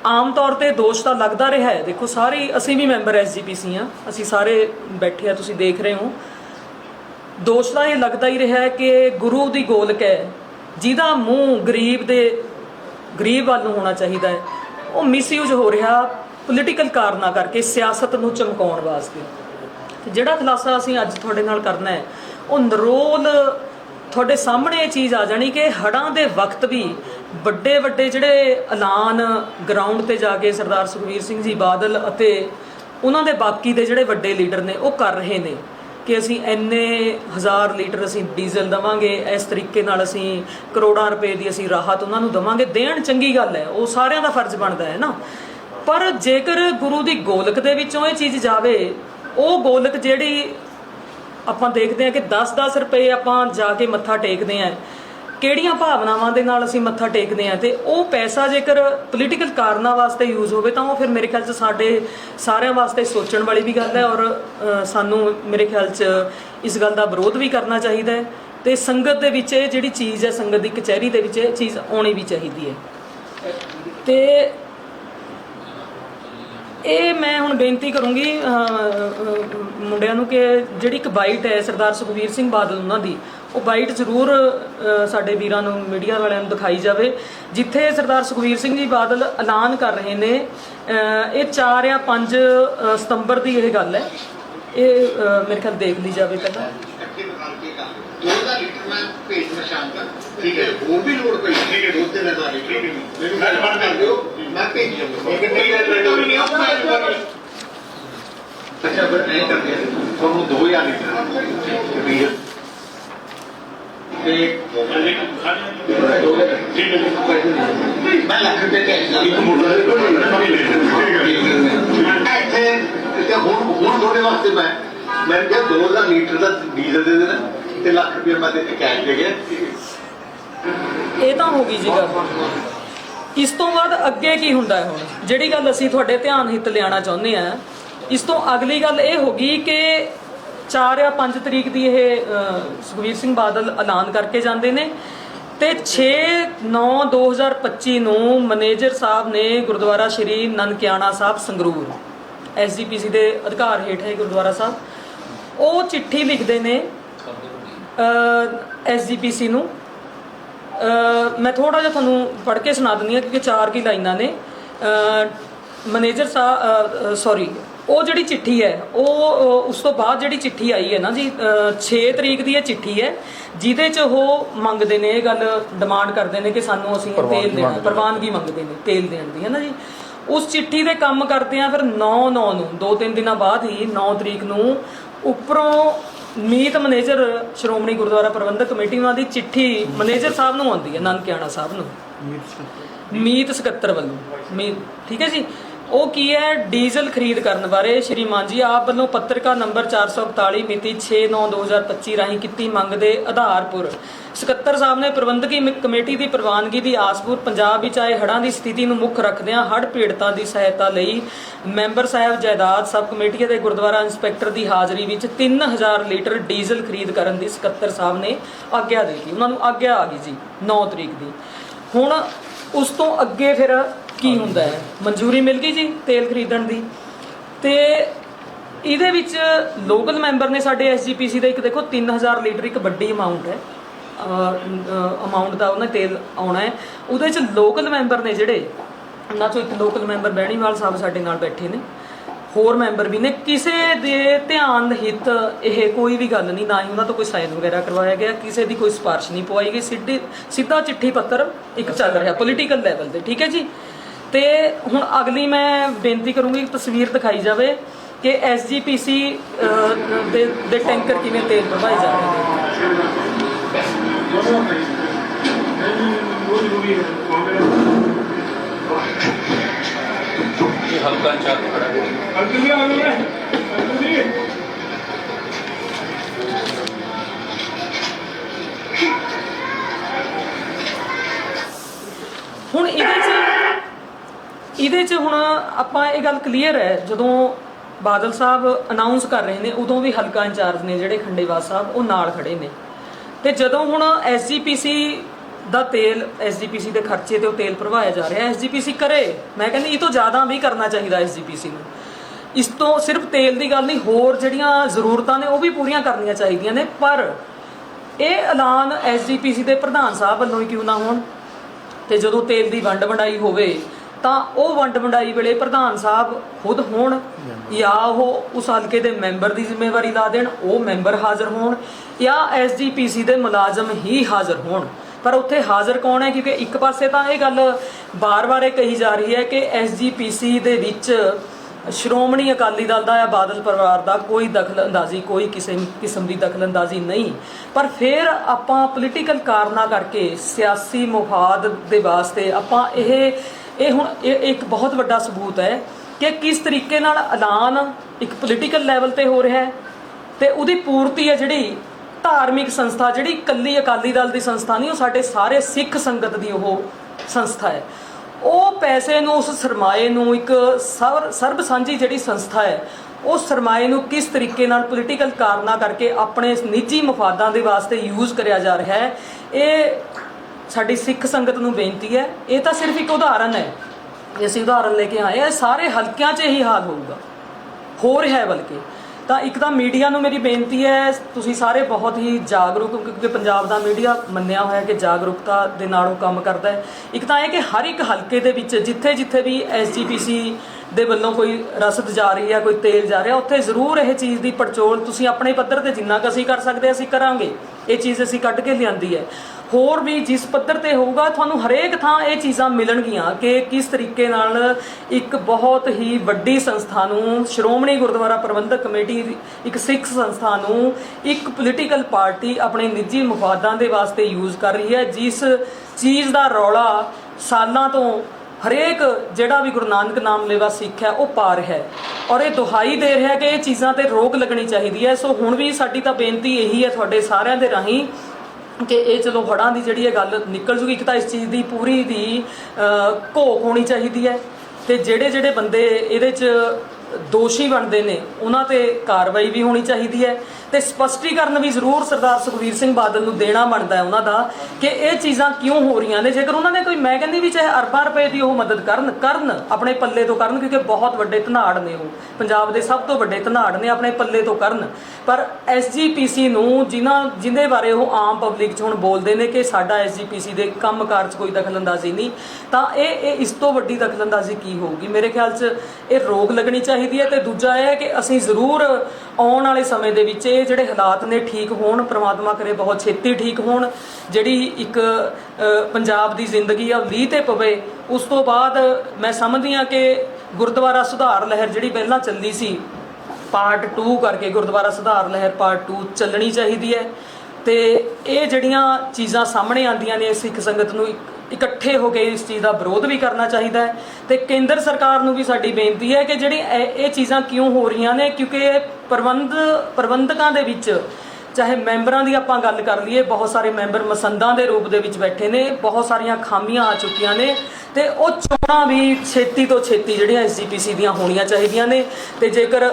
ਆਮ ਤੌਰ ਤੇ ਦੋਸ਼ ਤਾਂ ਲੱਗਦਾ ਰਿਹਾ ਹੈ। ਦੇਖੋ, ਸਾਰੇ ਅਸੀਂ ਵੀ ਮੈਂਬਰ ਐਸਜੀਪੀਸੀ ਆ ਅਸੀਂ ਸਾਰੇ ਬੈਠੇ ਆ, ਤੁਸੀਂ ਦੇਖ ਰਹੇ ਹੋ। ਦੋਸ਼ ਤਾਂ ਇਹ ਲੱਗਦਾ ਹੀ ਰਿਹਾ ਹੈ ਕਿ ਗੁਰੂ ਦੀ ਗੋਲਕ ਹੈ। ਜਿਹਦਾ ਮੂੰਹ ਗਰੀਬ ਦੇ, ਗਰੀਬ ਵੱਲ ਨੂੰ ਹੋਣਾ ਚਾਹੀਦਾ ਹੈ। ਉਹ ਮਿਸਯੂਜ਼ ਹੋ ਰਿਹਾ ਪੋਲੀਟੀਕਲ ਕਾਰਨਾਂ ਕਰਕੇ ਸਿਆਸਤ ਨੂੰ ਚਮਕਾਉਣ ਵਾਸਤੇ। ਤੇ ਜਿਹੜਾ ਖੁਲਾਸਾ ਅਸੀਂ ਅੱਜ ਤੁਹਾਡੇ ਨਾਲ ਕਰਨਾ ਹੈ, ਉਹ ਨਰੋਲ ਤੁਹਾਡੇ ਸਾਹਮਣੇ ਇਹ ਚੀਜ਼ ਆ ਜਾਣੀ ਕਿ ਹੜਾਂ ਦੇ ਵਕਤ ਵੀ ਵੱਡੇ ਵੱਡੇ ਜਿਹੜੇ ਐਲਾਨ ਗਰਾਊਂਡ ਤੇ ਜਾ ਕੇ ਸਰਦਾਰ ਸੁਖਵੀਰ ਸਿੰਘ ਜੀ ਬਾਦਲ ਅਤੇ ਉਹਨਾਂ ਦੇ ਬਾਕੀ ਦੇ ਜਿਹੜੇ ਵੱਡੇ ਲੀਡਰ ਨੇ, ਉਹ ਕਰ ਰਹੇ ਨੇ ਕਿ ਅਸੀਂ ਇੰਨੇ ਹਜ਼ਾਰ ਲੀਟਰ ਅਸੀਂ ਡੀਜ਼ਲ ਦਵਾਂਗੇ, ਇਸ ਤਰੀਕੇ ਨਾਲ ਅਸੀਂ ਕਰੋੜਾਂ ਰੁਪਏ ਦੀ ਅਸੀਂ ਰਾਹਤ ਉਹਨਾਂ ਨੂੰ ਦਵਾਂਗੇ। ਦੇਣ ਚੰਗੀ ਗੱਲ ਹੈ, ਉਹ ਸਾਰਿਆਂ ਦਾ ਫਰਜ਼ ਬਣਦਾ ਹੈ ਨਾ। ਪਰ ਜੇਕਰ ਗੁਰੂ ਦੀ ਗੋਲਕ ਦੇ ਵਿੱਚੋਂ ਇਹ ਚੀਜ਼ ਜਾਵੇ, ਉਹ ਗੋਲਕ ਜਿਹੜੀ ਆਪਾਂ ਦੇਖਦੇ ਹਾਂ ਕਿ 10-10 ਰੁਪਏ ਆਪਾਂ ਜਾ ਕੇ ਮੱਥਾ ਟੇਕਦੇ ਆਂ ਕਿਹੜੀਆਂ ਭਾਵਨਾਵਾਂ ਦੇ ਨਾਲ ਅਸੀਂ ਮੱਥਾ ਟੇਕਦੇ ਆਂ ਤੇ ਉਹ ਪੈਸਾ ਜੇਕਰ ਪੋਲੀਟੀਕਲ ਕਾਰਨਾਂ ਵਾਸਤੇ ਯੂਜ਼ ਹੋਵੇ, ਤਾਂ ਉਹ ਫਿਰ ਮੇਰੇ ਖਿਆਲ 'ਚ ਸਾਡੇ ਸਾਰਿਆਂ ਵਾਸਤੇ ਸੋਚਣ ਵਾਲੀ ਵੀ ਗੱਲ ਹੈ ਔਰ ਸਾਨੂੰ ਮੇਰੇ ਖਿਆਲ 'ਚ ਇਸ ਗੱਲ ਦਾ ਵਿਰੋਧ ਵੀ ਕਰਨਾ ਚਾਹੀਦਾ ਹੈ। ਤੇ ਸੰਗਤ ਦੇ ਵਿੱਚ ਇਹ ਜਿਹੜੀ ਚੀਜ਼ ਹੈ, ਸੰਗਤ ਦੀ ਕਚਹਿਰੀ ਦੇ ਵਿੱਚ ਇਹ ਚੀਜ਼ ਆਉਣੀ ਵੀ ਚਾਹੀਦੀ ਹੈ। ਤੇ ਇਹ ਮੈਂ ਹੁਣ ਬੇਨਤੀ ਕਰੂੰਗੀ ਮੁੰਡਿਆਂ ਨੂੰ ਕਿ ਜਿਹੜੀ ਇੱਕ ਬਾਈਟ ਹੈ ਸਰਦਾਰ ਸੁਖਵੀਰ ਸਿੰਘ ਬਾਦਲ ਉਹਨਾਂ ਦੀ ਉਹ ਬਾਈਟ ਜ਼ਰੂਰ ਸਾਡੇ ਵੀਰਾਂ ਨੂੰ ਮੀਡੀਆ ਵਾਲਿਆਂ ਨੂੰ ਦਿਖਾਈ ਜਾਵੇ ਜਿੱਥੇ ਸਰਦਾਰ ਸੁਖਵੀਰ ਸਿੰਘ ਜੀ ਬਾਦਲ ਐਲਾਨ ਕਰ ਰਹੇ ਨੇ ਇਹ 4 ਜਾਂ 5 ਸਤੰਬਰ ਦੀ ਇਹ ਗੱਲ ਹੈ। ਇਹ ਮੇਰੇ ਖਿਆਲ ਦੇਖ ਲਈ ਜਾਵੇ ਪਹਿਲਾਂ। ਠੀਕ ਹੈ ਹੋਰ ਵੀ ਲੋੜ ਪਈ। ਠੀਕ ਹੈ ਦੋ ਤਿੰਨ ਦਾ। ਲੀਟਰ ਮੈਨੂੰ ਗੱਲ ਬਣ ਕਰ ਦਿਓ। ਮੈਂ ਭੇਜ ਜਾਊਂਗਾ ਇੱਕ ਲੀਟਰ ਵੀ ਨਹੀਂ ਅੱਛਾ ਫਿਰ ਐਂ ਕਰਦੇ ਹਾਂ, ਤੁਹਾਨੂੰ 2000 ਲੀਟਰ ਵੀ ਤੇ ਮੈਂ ਲੱਖ ਰੁਪਏ ਕੈਸ਼ ਇੱਕ ਮੋਟਰ ਇੱਥੇ ਤੇ ਹੁਣ ਹੁਣ ਤੁਹਾਡੇ ਵਾਸਤੇ ਮੈਂ ਮੈਂ ਕਿਹਾ 2000 ਲੀਟਰ ਦਾ ਡੀਜ਼ਲ ਦੇ ਦੇਣਾ ਤੇ ਲੱਖ ਰੁਪਏ ਮੈਂ ਤੇ ਕੈਸ਼ ਦੇ ਗਿਆ। ਇਹ ਤਾਂ ਹੋ ਗਈ ਜੀ ਗੱਲ। ਇਸ ਤੋਂ ਬਾਅਦ ਅੱਗੇ ਕੀ ਹੁੰਦਾ ਹੈ ਹੁਣ? ਜਿਹੜੀ ਗੱਲ ਅਸੀਂ ਤੁਹਾਡੇ ਧਿਆਨ ਹਿੱਤ ਲਿਆਣਾ ਚਾਹੁੰਦੇ ਆ ਇਸ ਤੋਂ ਅਗਲੀ ਗੱਲ ਇਹ ਹੋ ਗਈ ਕਿ 4 ਜਾਂ 5 ਤਰੀਕ ਦੀ ਇਹ ਅਹ, ਸੁਖਬੀਰ ਸਿੰਘ ਬਾਦਲ ਐਲਾਨ ਕਰਕੇ ਜਾਂਦੇ ਨੇ ਤੇ 6 9 2025 ਨੂੰ ਮੈਨੇਜਰ ਸਾਹਿਬ ਨੇ ਗੁਰਦੁਆਰਾ ਸ਼੍ਰੀ ਨਨਕਿਆਣਾ ਸਾਹਿਬ ਸੰਗਰੂਰ ਐਸਜੀਪੀਸੀ ਦੇ ਅਧਿਕਾਰ ਹੇਠ ਹੈ ਗੁਰਦੁਆਰਾ ਸਾਹਿਬ ਉਹ ਚਿੱਠੀ ਲਿਖਦੇ ਨੇ ਐਸਜੀਪੀਸੀ ਨੂੰ। ਮੈਂ ਥੋੜਾ ਜਿਹਾ ਤੁਹਾਨੂੰ ਪੜ੍ਹ ਕੇ ਸੁਣਾ ਦਿੰਦੀ ਹਾਂ ਕਿਉਂਕਿ ਚਾਰ ਕੀ ਲਾਈਨਾਂ ਨੇ। ਮੈਨੇਜਰ ਸਾਹਿਬ ਸੌਰੀ ਉਹ ਜਿਹੜੀ ਚਿੱਠੀ ਹੈ ਉਹ ਉਸ ਤੋਂ ਬਾਅਦ ਜਿਹੜੀ ਚਿੱਠੀ ਆਈ ਹੈ ਨਾ ਜੀ ਅਹ, 6 ਤਰੀਕ ਦੀ ਇਹ ਚਿੱਠੀ ਹੈ ਜਿਹਦੇ 'ਚ ਉਹ ਮੰਗਦੇ ਨੇ ਇਹ ਗੱਲ ਡਿਮਾਂਡ ਕਰਦੇ ਨੇ ਕਿ ਸਾਨੂੰ ਅਸੀਂ ਤੇਲ ਦੇਣਾ ਪ੍ਰਵਾਨਗੀ ਮੰਗਦੇ ਨੇ ਤੇਲ ਦੇਣ ਦੀ ਹੈ ਨਾ ਜੀ। ਉਸ ਚਿੱਠੀ ਦੇ ਕੰਮ ਕਰਦੇ ਆ ਫਿਰ 9 9 ਨੂੰ ਦੋ ਤਿੰਨ ਦਿਨਾਂ ਬਾਅਦ ਹੀ 9 ਤਰੀਕ ਨੂੰ ਉੱਪਰੋਂ ਮੀਤ ਮੈਨੇਜਰ ਸ਼੍ਰੋਮਣੀ ਗੁਰਦੁਆਰਾ ਪ੍ਰਬੰਧਕ ਕਮੇਟੀ ਉਹਨਾਂ ਦੀ ਚਿੱਠੀ ਮੈਨੇਜਰ ਸਾਹਿਬ ਨੂੰ ਆਉਂਦੀ ਹੈ ਨਨਕਿਆਣਾ ਸਾਹਿਬ ਨੂੰ। ਮੀਤ ਸਕੱਤਰ ਵੱਲੋਂ। ਮੀ ਠੀਕ ਹੈ ਜੀ? ਉਹ ਕੀ ਹੈ? ਡੀਜ਼ਲ ਖਰੀਦ ਕਰਨ ਬਾਰੇ ਸ਼੍ਰੀਮਾਨ ਜੀ, ਆਪ ਵੱਲੋਂ ਪੱਤਰਕਾਰ ਨੰਬਰ 441 ਮਿਤੀ 6/9/2025 ਰਾਹੀਂ ਕੀਤੀ ਮੰਗ ਦੇ ਆਧਾਰਪੁਰ। ਸਕੱਤਰ ਸਾਹਿਬ ਨੇ ਪ੍ਰਬੰਧਕੀ ਕਮੇਟੀ ਦੀ ਪ੍ਰਵਾਨਗੀ ਦੀ ਆਸਪੁਰ ਪੰਜਾਬ ਵਿੱਚ ਆਏ ਹੜ੍ਹਾਂ ਦੀ ਸਥਿਤੀ ਨੂੰ ਮੁੱਖ ਰੱਖਦਿਆਂ ਹੜ੍ਹ ਪੀੜਤਾਂ ਦੀ ਸਹਾਇਤਾ ਲਈ ਮੈਂਬਰ ਸਾਹਿਬ ਜਾਇਦਾਦ ਸਬ ਕਮੇਟੀ ਅਤੇ ਗੁਰਦੁਆਰਾ ਇੰਸਪੈਕਟਰ ਦੀ ਹਾਜ਼ਰੀ ਵਿੱਚ 3000 ਲੀਟਰ ਡੀਜ਼ਲ ਖਰੀਦ ਕਰਨ ਦੀ ਸਕੱਤਰ ਸਾਹਿਬ ਨੇ ਆਗਿਆ ਦੇ ਦਿੱਤੀ। ਉਹਨਾਂ ਨੂੰ ਆਗਿਆ ਆ ਗਈ ਜੀ 9 ਤਰੀਕ ਦੀ। ਹੁਣ ਉਸ ਤੋਂ ਅੱਗੇ ਫਿਰ ਕੀ ਹੁੰਦਾ ਹੈ? ਮਨਜ਼ੂਰੀ ਮਿਲ ਗਈ ਜੀ ਤੇਲ ਖਰੀਦਣ ਦੀ। ਤੇ ਇਹਦੇ ਵਿੱਚ ਲੋਕਲ ਮੈਂਬਰ ਨੇ ਸਾਡੇ ਐਸਜੀਪੀਸੀ ਦਾ ਇੱਕ ਦੇਖੋ 3000 ਲੀਟਰ ਇੱਕ ਵੱਡੀ ਅਮਾਉਂਟ ਹੈ। ਅਮਾਉਂਟ ਦਾ ਉਹਨਾਂ ਤੇਲ ਆਉਣਾ ਹੈ। ਉਹਦੇ ਚ ਲੋਕਲ ਮੈਂਬਰ ਨੇ ਜਿਹੜੇ, ਉਹਨਾਂ ਚੋਂ ਇੱਕ ਲੋਕਲ ਮੈਂਬਰ ਬਹਿਣੀਵਾਲ ਸਾਹਿਬ ਸਾਡੇ ਨਾਲ ਬੈਠੇ ਨੇ। ਹੋਰ ਮੈਂਬਰ ਵੀ ਨੇ, ਕਿਸੇ ਦੇ ਧਿਆਨ ਹਿੱਤ ਇਹ ਕੋਈ ਵੀ ਗੱਲ ਨਹੀਂ, ਨਾ ਹੀ ਉਹਨਾਂ ਤੋਂ ਕੋਈ ਸਾਈਨ ਵਗੈਰਾ ਕਰਵਾਇਆ ਗਿਆ, ਕਿਸੇ ਦੀ ਕੋਈ ਸਿਫਾਰਿਸ਼ ਨਹੀਂ ਪਵਾਈ ਗਈ, ਸਿੱਧੀ, ਸਿੱਧਾ ਚਿੱਠੀ ਪੱਤਰ ਇੱਕ ਚੱਲ ਰਿਹਾ ਪੋਲੀਟੀਕਲ ਲੈਵਲ ਤੇ, ਠੀਕ ਹੈ ਜੀ? ਤੇ ਹੁਣ ਅਗਲੀ ਮੈਂ ਬੇਨਤੀ ਕਰੂੰਗੀ ਤਸਵੀਰ ਦਿਖਾਈ ਜਾਵੇ ਕਿ ਐਸਜੀਪੀਸੀ ਦੇ ਦੇ ਟੈਂਕਰ ਕਿਵੇਂ ਤੇਲ ਭਰਵਾਏ ਜਾ ਰਹੇ ਨੇ। ਇਹ ਹਲਕਾ ਚਾਰ ਖੜਾ ਹੁਣ ਇਹਦੇ 'ਚ ਇਹਦੇ 'ਚ ਹੁਣ ਆਪਾਂ ਇਹ ਗੱਲ ਕਲੀਅਰ ਹੈ, ਜਦੋਂ ਬਾਦਲ ਸਾਹਿਬ ਅਨਾਉਂਸ ਕਰ ਰਹੇ ਨੇ, ਉਦੋਂ ਵੀ ਹਲਕਾ ਇੰਚਾਰਜ ਨੇ ਜਿਹੜੇ ਖੰਡੇਵਾਲ ਸਾਹਿਬ, ਉਹ ਨਾਲ ਖੜੇ ਨੇ। ਤੇ ਜਦੋਂ ਹੁਣ ਐਸਜੀਪੀਸੀ ਦਾ ਤੇਲ ਐਸਜੀਪੀਸੀ ਦੇ ਖਰਚੇ ਤੇ ਉਹ ਤੇਲ ਭਰਵਾਇਆ ਜਾ ਰਿਹਾ ਐਸਜੀਪੀਸੀ ਕਰੇ। ਮੈਂ ਕਹਿੰਦੀ, ਇਹ ਤੋਂ ਜ਼ਿਆਦਾ ਵੀ ਕਰਨਾ ਚਾਹੀਦਾ ਐਸਜੀਪੀਸੀ ਨੂੰ। ਇਸ ਤੋਂ ਸਿਰਫ ਤੇਲ ਦੀ ਗੱਲ ਨਹੀਂ, ਹੋਰ ਜਿਹੜੀਆਂ ਜ਼ਰੂਰਤਾਂ ਨੇ, ਉਹ ਵੀ ਪੂਰੀਆਂ ਕਰਨੀਆਂ ਚਾਹੀਦੀਆਂ ਨੇ। ਪਰ ਇਹ ਐਲਾਨ ਐਸਜੀਪੀਸੀ ਦੇ ਪ੍ਰਧਾਨ ਸਾਹਿਬ ਵੱਲੋਂ ਹੀ ਕਿਉਂ ਨਾ ਹੋਣ? ਤੇ ਜਦੋਂ ਤੇਲ ਦੀ ਵੰਡ ਵੰਡਾਈ ਹੋਵੇ, ਤਾਂ ਉਹ ਵੰਡ ਵੰਡਾਈ ਵੇਲੇ ਪ੍ਰਧਾਨ ਸਾਹਿਬ ਖੁਦ ਹੋਣ ਜਾਂ ਉਹ ਉਸ ਹਲਕੇ ਦੇ ਮੈਂਬਰ ਦੀ ਜ਼ਿੰਮੇਵਾਰੀ ਲਾ ਦੇਣ, ਉਹ ਮੈਂਬਰ ਹਾਜ਼ਰ ਹੋਣ ਜਾਂ ਐਸਜੀਪੀਸੀ ਦੇ ਮੁਲਾਜ਼ਮ ਹੀ ਹਾਜ਼ਰ ਹੋਣ। ਪਰ ਉੱਥੇ ਹਾਜ਼ਰ ਕੌਣ ਹੈ? ਕਿਉਂਕਿ ਇੱਕ ਪਾਸੇ ਤਾਂ ਇਹ ਗੱਲ ਬਾਰ-ਬਾਰ ਇਹ ਕਹੀ ਜਾ ਰਹੀ ਹੈ ਕਿ ਐਸਜੀਪੀਸੀ ਦੇ ਵਿੱਚ ਸ਼੍ਰੋਮਣੀ ਅਕਾਲੀ ਦਲ ਦਾ ਜਾਂ ਬਾਦਲ ਪਰਿਵਾਰ ਦਾ ਕੋਈ ਦਖਲ ਅੰਦਾਜ਼ੀ, ਕੋਈ ਕਿਸੇ ਕਿਸਮ ਦੀ ਦਖਲ ਅੰਦਾਜ਼ੀ ਨਹੀਂ। ਪਰ ਫਿਰ ਆਪਾਂ ਪੋਲੀਟੀਕਲ ਕਾਰਨਾ ਕਰਕੇ ਸਿਆਸੀ ਮੁਫਾਦ ਦੇ ਵਾਸਤੇ ਆਪਾਂ ਇਹ ਇਹ ਹੁਣ ਇਹ ਇੱਕ ਬਹੁਤ ਵੱਡਾ ਸਬੂਤ ਹੈ ਕਿ ਕਿਸ ਤਰੀਕੇ ਨਾਲ ਐਲਾਨ ਇੱਕ ਪੋਲੀਟੀਕਲ ਲੈਵਲ ਤੇ ਹੋ ਰਿਹਾ ਹੈ ਤੇ ਉਹਦੀ ਪੂਰਤੀ ਹੈ ਜਿਹੜੀ ਧਾਰਮਿਕ ਸੰਸਥਾ ਜਿਹੜੀ ਇਕੱਲੀ ਅਕਾਲੀ ਦਲ ਦੀ ਸੰਸਥਾ ਨਹੀਂ, ਉਹ ਸਾਡੇ ਸਾਰੇ ਸਿੱਖ ਸੰਗਤ ਦੀ ਉਹ ਸੰਸਥਾ ਹੈ। ਉਹ ਪੈਸੇ ਨੂੰ, ਉਸ ਸਰਮਾਏ ਨੂੰ ਇੱਕ ਸਰਬ ਸਰਬ ਸਾਂਝੀ ਜਿਹੜੀ ਸੰਸਥਾ ਹੈ, ਉਸ ਸਰਮਾਏ ਨੂੰ ਕਿਸ ਤਰੀਕੇ ਨਾਲ ਪੋਲੀਟੀਕਲ ਕਾਰਨਾ ਕਰਕੇ ਆਪਣੇ ਨਿੱਜੀ ਮਫਾਦਾਂ ਦੇ ਵਾਸਤੇ ਯੂਜ਼ ਕਰਿਆ ਜਾ ਰਿਹਾ ਹੈ, ਇਹ ਸਾਡੀ ਸਿੱਖ ਸੰਗਤ ਨੂੰ ਬੇਨਤੀ ਹੈ। ਇਹ ਤਾਂ ਸਿਰਫ ਇੱਕ ਉਦਾਹਰਨ ਹੈ। ਅਸੀਂ ਉਦਾਹਰਨ ਲੈ ਕੇ ਆਏ ਹਾਂ ਸਾਰੇ ਹਲਕਿਆਂ 'ਚ ਇਹੀ ਹਾਲ ਹੋਊਗਾ। ਹੋਰ ਹੈ ਬਲਕਿ ਤਾਂ ਇੱਕ ਤਾਂ ਮੀਡੀਆ ਨੂੰ ਮੇਰੀ ਬੇਨਤੀ ਹੈ, ਤੁਸੀਂ ਸਾਰੇ ਬਹੁਤ ਹੀ ਜਾਗਰੂਕ ਹੋ, ਕਿਉਂਕਿ ਪੰਜਾਬ ਦਾ ਮੀਡੀਆ ਮੰਨਿਆ ਹੋਇਆ ਕਿ ਜਾਗਰੂਕਤਾ ਦੇ ਨਾਲ ਉਹ ਕੰਮ ਕਰਦਾ ਹੈ। ਇੱਕ ਤਾਂ ਇਹ ਕਿ ਹਰ ਇੱਕ ਹਲਕੇ ਦੇ ਵਿੱਚ ਜਿੱਥੇ ਜਿੱਥੇ ਵੀ ਐਸਜੀਪੀਸੀ ਦੇ ਵੱਲੋਂ ਕੋਈ ਰਸਦ ਜਾ ਰਹੀ ਹੈ, ਕੋਈ ਤੇਲ ਜਾ ਰਿਹਾ, ਉੱਥੇ ਜ਼ਰੂਰ ਇਹ ਚੀਜ਼ ਦੀ ਪੜਚੋਲ ਤੁਸੀਂ ਆਪਣੇ ਪੱਧਰ ਤੇ ਜਿੰਨਾ ਕੁ ਅਸੀਂ ਕਰ ਸਕਦੇ ਅਸੀਂ ਕਰਾਂਗੇ। ਇਹ ਚੀਜ਼ ਅਸੀਂ ਕੱਢ ਕੇ ਲਿਆਂਦੀ ਹੈ। ਹੋਰ ਵੀ ਜਿਸ ਪੱਧਰ ਤੇ ਹੋਊਗਾ, ਤੁਹਾਨੂੰ ਹਰੇਕ ਥਾਂ ਇਹ ਚੀਜ਼ਾਂ ਮਿਲਣਗੀਆਂ ਕਿ ਕਿਸ ਤਰੀਕੇ ਨਾਲ ਇੱਕ ਬਹੁਤ ਹੀ ਵੱਡੀ ਸੰਸਥਾ ਨੂੰ, ਸ਼੍ਰੋਮਣੀ ਗੁਰਦੁਆਰਾ ਪ੍ਰਬੰਧਕ ਕਮੇਟੀ, ਇੱਕ ਸਿੱਖ ਸੰਸਥਾ ਨੂੰ, ਇੱਕ ਪੋਲੀਟੀਕਲ ਪਾਰਟੀ ਆਪਣੇ ਨਿੱਜੀ ਮਫਾਦਾਂ ਦੇ ਵਾਸਤੇ ਯੂਜ਼ ਕਰ ਰਹੀ ਹੈ, ਜਿਸ ਚੀਜ਼ ਦਾ ਰੌਲਾ ਸਾਲਾਂ ਤੋਂ ਹਰੇਕ ਜਿਹੜਾ ਵੀ ਗੁਰੂ ਨਾਨਕ ਨਾਮ ਲੇਵਾ ਸਿੱਖ ਹੈ, ਉਹ ਪਾ ਰਿਹਾ ਹੈ। ਔਰ ਇਹ ਦੁਹਾਈ ਦੇ ਰਿਹਾ ਕਿ ਇਹ ਚੀਜ਼ਾਂ ਤੇ ਰੋਕ ਲੱਗਣੀ ਚਾਹੀਦੀ ਹੈ। ਸੋ ਹੁਣ ਵੀ ਸਾਡੀ ਤਾਂ ਬੇਨਤੀ ਇਹੀ ਹੈ ਤੁਹਾਡੇ ਸਾਰਿਆਂ ਦੇ ਰਾਹੀਂ ਕਿ ਇਹ ਚਲੋ ਹੜਾਂ ਦੀ ਜਿਹੜੀ ਇਹ ਗੱਲ ਨਿਕਲ ਜੂਗੀ, ਇੱਕ ਤਾਂ ਇਸ ਚੀਜ਼ ਦੀ ਪੂਰੀ ਦੀ ਘੋਖ ਹੋਣੀ ਚਾਹੀਦੀ ਹੈ ਤੇ ਜਿਹੜੇ ਜਿਹੜੇ ਬੰਦੇ ਇਹਦੇ 'ਚ ਦੋਸ਼ੀ ਬਣਦੇ ਨੇ, ਉਹਨਾਂ ਤੇ ਕਾਰਵਾਈ ਵੀ ਹੋਣੀ ਚਾਹੀਦੀ ਹੈ। ਤੇ ਸਪਸ਼ਟੀਕਰਨ ਵੀ ਜ਼ਰੂਰ ਸਰਦਾਰ ਸੁਖਵੀਰ ਸਿੰਘ ਬਾਦਲ ਨੂੰ ਦੇਣਾ ਬਣਦਾ ਹੈ ਉਹਨਾਂ ਦਾ ਕਿ ਇਹ ਚੀਜ਼ਾਂ ਕਿਉਂ ਹੋ ਰਹੀਆਂ ਨੇ? ਜੇਕਰ ਉਹਨਾਂ ਨੇ ਕੋਈ, ਮੈਂ ਕਹਿੰਦੀ ਵੀ ਚਾਹੇ ਅਰਬਾਂ ਰੁਪਏ ਦੀ ਉਹ ਮਦਦ ਕਰਨ ਕਰਨ ਆਪਣੇ ਪੱਲੇ ਤੋਂ ਕਰਨ, ਕਿਉਂਕਿ ਬਹੁਤ ਵੱਡੇ ਧਨਾੜ ਨੇ ਉਹ। ਪੰਜਾਬ ਦੇ ਸਭ ਤੋਂ ਵੱਡੇ ਧਨਾੜ ਨੇ ਆਪਣੇ ਪੱਲੇ ਤੋਂ ਕਰਨ। ਪਰ ਐਸਜੀਪੀਸੀ ਨੂੰ ਜਿਨ੍ਹਾਂ, ਜਿੰਦੇ ਬਾਰੇ ਉਹ ਆਮ ਪਬਲਿਕ 'ਚ ਹੁਣ ਬੋਲਦੇ ਨੇ ਕਿ ਸਾਡਾ ਐਸਜੀਪੀਸੀ ਦੇ ਕੰਮਕਾਰ 'ਚ ਕੋਈ ਦਖਲਅੰਦਾਜ਼ੀ ਨਹੀਂ, ਤਾਂ ਇਹ ਇਹ ਇਸ ਤੋਂ ਵੱਡੀ ਦਖਲਅੰਦਾਜ਼ੀ ਕੀ ਹੋਊਗੀ? ਮੇਰੇ ਖਿਆਲ 'ਚ ਇਹ ਰੋਕ ਲੱਗਣੀ ਚਾਹੀਦੀ ਹੈ ਤੇ ਦੂਜਾ ਇਹ ਹੈ ਕਿ ਅਸੀਂ ਜ਼ਰੂਰ ਆਉਣ ਵਾਲੇ ਸਮੇਂ ਦੇ ਵਿੱਚ ਇਹ ਜਿਹੜੇ ਹਾਲਾਤ ਨੇ ਠੀਕ ਹੋਣ, ਪ੍ਰਮਾਤਮਾ ਕਰੇ ਬਹੁਤ ਛੇਤੀ ਠੀਕ ਹੋਣ, ਜਿਹੜੀ ਇੱਕ ਪੰਜਾਬ ਦੀ ਜ਼ਿੰਦਗੀ ਆ ਉਹ ਲੀਹ ਤੇ ਪਵੇ, ਉਸ ਤੋਂ ਬਾਅਦ ਮੈਂ ਸਮਝਦੀ ਹਾਂ ਕਿ ਗੁਰਦੁਆਰਾ ਸੁਧਾਰ ਲਹਿਰ ਜਿਹੜੀ ਪਹਿਲਾਂ ਚੱਲੀ ਸੀ ਪਾਰਟ 2 ਕਰਕੇ ਗੁਰਦੁਆਰਾ ਸੁਧਾਰ ਲਹਿਰ ਪਾਰਟ 2 ਚੱਲਣੀ ਚਾਹੀਦੀ ਹੈ ਤੇ ਇਹ ਜਿਹੜੀਆਂ ਚੀਜ਼ਾਂ ਸਾਹਮਣੇ ਆਉਂਦੀਆਂ ਨੇ ਸਿੱਖ ਸੰਗਤ ਨੂੰ ਇਕ- ਇਕੱਠੇ ਹੋ ਕੇ ਇਸ ਚੀਜ਼ ਦਾ ਵਿਰੋਧ ਵੀ ਕਰਨਾ ਚਾਹੀਦਾ ਹੈ। ਤੇ ਕੇਂਦਰ ਸਰਕਾਰ ਨੂੰ ਵੀ ਸਾਡੀ ਬੇਨਤੀ ਹੈ ਕਿ ਜਿਹੜੀ ਇਹ ਇਹ ਚੀਜ਼ਾਂ ਕਿਉਂ ਹੋ ਰਹੀਆਂ ਨੇ, ਕਿਉਂਕਿ ਇਹ ਪ੍ਰਬੰਧ ਪ੍ਰਬੰਧਕਾਂ ਦੇ ਵਿੱਚ ਚਾਹੇ ਮੈਂਬਰਾਂ ਦੀ ਆਪਾਂ ਗੱਲ ਕਰ ਲਈਏ, ਬਹੁਤ ਸਾਰੇ ਮੈਂਬਰ ਮਸੰਦਾਂ ਦੇ ਰੂਪ ਦੇ ਵਿੱਚ ਬੈਠੇ ਨੇ, ਬਹੁਤ ਸਾਰੀਆਂ ਖਾਮੀਆਂ ਆ ਚੁੱਕੀਆਂ ਨੇ ਤੇ ਉਹ ਚੋਣਾਂ ਵੀ ਛੇਤੀ ਤੋਂ ਛੇਤੀ ਜਿਹੜੀਆਂ ਐਸਜੀਪੀਸੀ ਦੀਆਂ ਹੋਣੀਆਂ ਚਾਹੀਦੀਆਂ ਨੇ ਤੇ ਜੇਕਰ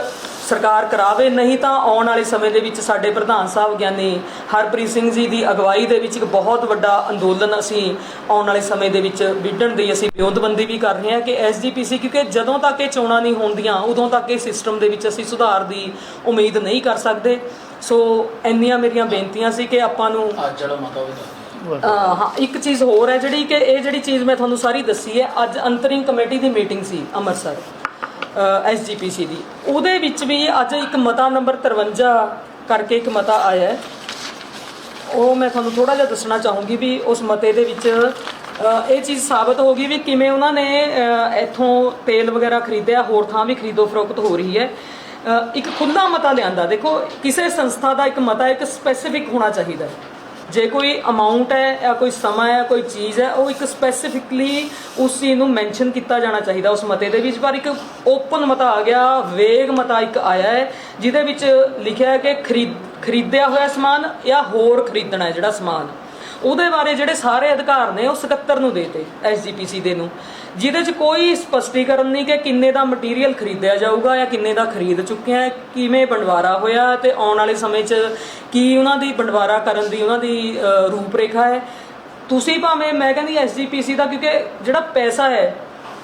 ਸਰਕਾਰ ਕਰਾਵੇ, ਨਹੀਂ ਤਾਂ ਆਉਣ ਵਾਲੇ ਸਮੇਂ ਦੇ ਵਿੱਚ ਸਾਡੇ ਪ੍ਰਧਾਨ ਸਾਹਿਬ ਗਿਆਨੀ ਹਰਪ੍ਰੀਤ ਸਿੰਘ ਜੀ ਦੀ ਅਗਵਾਈ ਦੇ ਵਿੱਚ ਇੱਕ ਬਹੁਤ ਵੱਡਾ ਅੰਦੋਲਨ ਅਸੀਂ ਆਉਣ ਵਾਲੇ ਸਮੇਂ ਦੇ ਵਿੱਚ ਵਿੱਢਣ ਦੀ ਅਸੀਂ ਵਿਉਂਤਬੰਦੀ ਵੀ ਕਰ ਰਹੇ ਹਾਂ ਕਿ ਐਸਜੀਪੀਸੀ ਕਿਉਂਕਿ ਜਦੋਂ ਤੱਕ ਇਹ ਚੋਣਾਂ ਨਹੀਂ ਹੁੰਦੀਆਂ, ਉਦੋਂ ਤੱਕ ਇਹ ਸਿਸਟਮ ਦੇ ਵਿੱਚ ਅਸੀਂ ਸੁਧਾਰ ਦੀ ਉਮੀਦ ਨਹੀਂ ਕਰ ਸਕਦੇ। ਸੋ ਇੰਨੀਆਂ ਮੇਰੀਆਂ ਬੇਨਤੀਆਂ ਸੀ ਕਿ ਆਪਾਂ ਨੂੰ ਅੱਜ ਜਿਹੜਾ ਮਤਾ ਉਹ ਦੱਸ ਅਹ ਹਾਂ ਇੱਕ ਚੀਜ਼ ਹੋਰ ਹੈ ਜਿਹੜੀ ਕਿ ਇਹ ਜਿਹੜੀ ਚੀਜ਼ ਮੈਂ ਤੁਹਾਨੂੰ ਸਾਰੀ ਦੱਸੀ ਹੈ ਅੱਜ ਅੰਤਰਿੰਗ ਕਮੇਟੀ ਦੀ ਮੀਟਿੰਗ ਸੀ ਅੰਮ੍ਰਿਤਸਰ ਐਸਜੀਪੀਸੀ ਦੀ। ਉਹਦੇ ਵਿੱਚ ਵੀ ਅੱਜ ਇੱਕ ਮਤਾ ਨੰਬਰ 53 ਕਰਕੇ ਇੱਕ ਮਤਾ ਆਇਆ ਹੈ। ਉਹ ਮੈਂ ਤੁਹਾਨੂੰ ਥੋੜਾ ਜਿਹਾ ਦੱਸਣਾ ਚਾਹੂੰਗੀ ਵੀ ਉਸ ਮਤੇ ਦੇ ਵਿੱਚ ਇਹ ਚੀਜ਼ ਸਾਬਤ ਹੋ ਗਈ ਵੀ ਕਿਵੇਂ ਉਹਨਾਂ ਨੇ ਇੱਥੋਂ ਤੇਲ ਵਗੈਰਾ ਖਰੀਦਿਆ ਹੋਰ ਥਾਂ ਵੀ ਖਰੀਦੋ ਫਰੋਖਤ ਹੋ ਰਹੀ ਹੈ। ਇੱਕ ਖੁੱਲਾ ਮਤਾ ਲਿਆਂਦਾ। ਦੇਖੋ, ਕਿਸੇ ਸੰਸਥਾ ਦਾ ਇੱਕ ਮਤਾ ਇੱਕ ਸਪੈਸੀਫਿਕ ਹੋਣਾ ਚਾਹੀਦਾ ਜੇ ਕੋਈ ਅਮਾਉਂਟ ਹੈ ਜਾਂ ਕੋਈ ਸਮਾਂ ਹੈ ਕੋਈ ਚੀਜ਼ ਹੈ, ਉਹ ਇੱਕ ਸਪੈਸੀਫਿਕਲੀ ਉਸ ਚੀਜ਼ ਨੂੰ ਮੈਂਸ਼ਨ ਕੀਤਾ ਜਾਣਾ ਚਾਹੀਦਾ। ਉਸ ਮਤੇ ਦੇ ਵਿੱਚ ਪਰ ਇੱਕ ਓਪਨ ਮਤਾ ਆ ਗਿਆ ਵੇਗ ਮਤਾ ਇੱਕ ਆਇਆ ਹੈ, ਜਿਹਦੇ ਵਿੱਚ ਲਿਖਿਆ ਹੈ ਕਿ ਖਰੀਦ, ਖਰੀਦਿਆ ਹੋਇਆ ਸਮਾਨ ਜਾਂ ਹੋਰ ਖਰੀਦਣਾ ਹੈ ਜਿਹੜਾ ਸਮਾਨ। ਉਹਦੇ ਬਾਰੇ ਜਿਹੜੇ ਸਾਰੇ ਅਧਿਕਾਰ ਨੇ ਉਹ 77 ਨੂੰ ਦੇਤੇ ਐਸਜੀਪੀਸੀ ਦੇ ਨੂੰ, ਜਿਹਦੇ 'ਚ ਕੋਈ ਸਪਸ਼ਟੀਕਰਨ ਨਹੀਂ ਕਿ ਕਿੰਨੇ ਦਾ ਮਟੀਰੀਅਲ ਖਰੀਦਿਆ ਜਾਊਗਾ ਜਾਂ ਕਿੰਨੇ ਦਾ ਖਰੀਦ ਚੁੱਕੇ ਆ ਕਿਵੇਂ ਬੰਡਵਾਰਾ ਹੋਇਆ ਤੇ ਆਉਣ ਵਾਲੇ ਸਮੇਂ 'ਚ ਕੀ ਉਹਨਾਂ ਦੀ ਬੰਡਵਾਰਾ ਕਰਨ ਦੀ ਉਹਨਾਂ ਦੀ ਰੂਪਰੇਖਾ ਹੈ। ਤੁਸੀਂ ਭਾਵੇਂ ਮੈਂ ਕਹਿੰਦੀ ਐਸਜੀਪੀਸੀ ਦਾ ਕਿਉਂਕਿ ਜਿਹੜਾ ਪੈਸਾ ਹੈ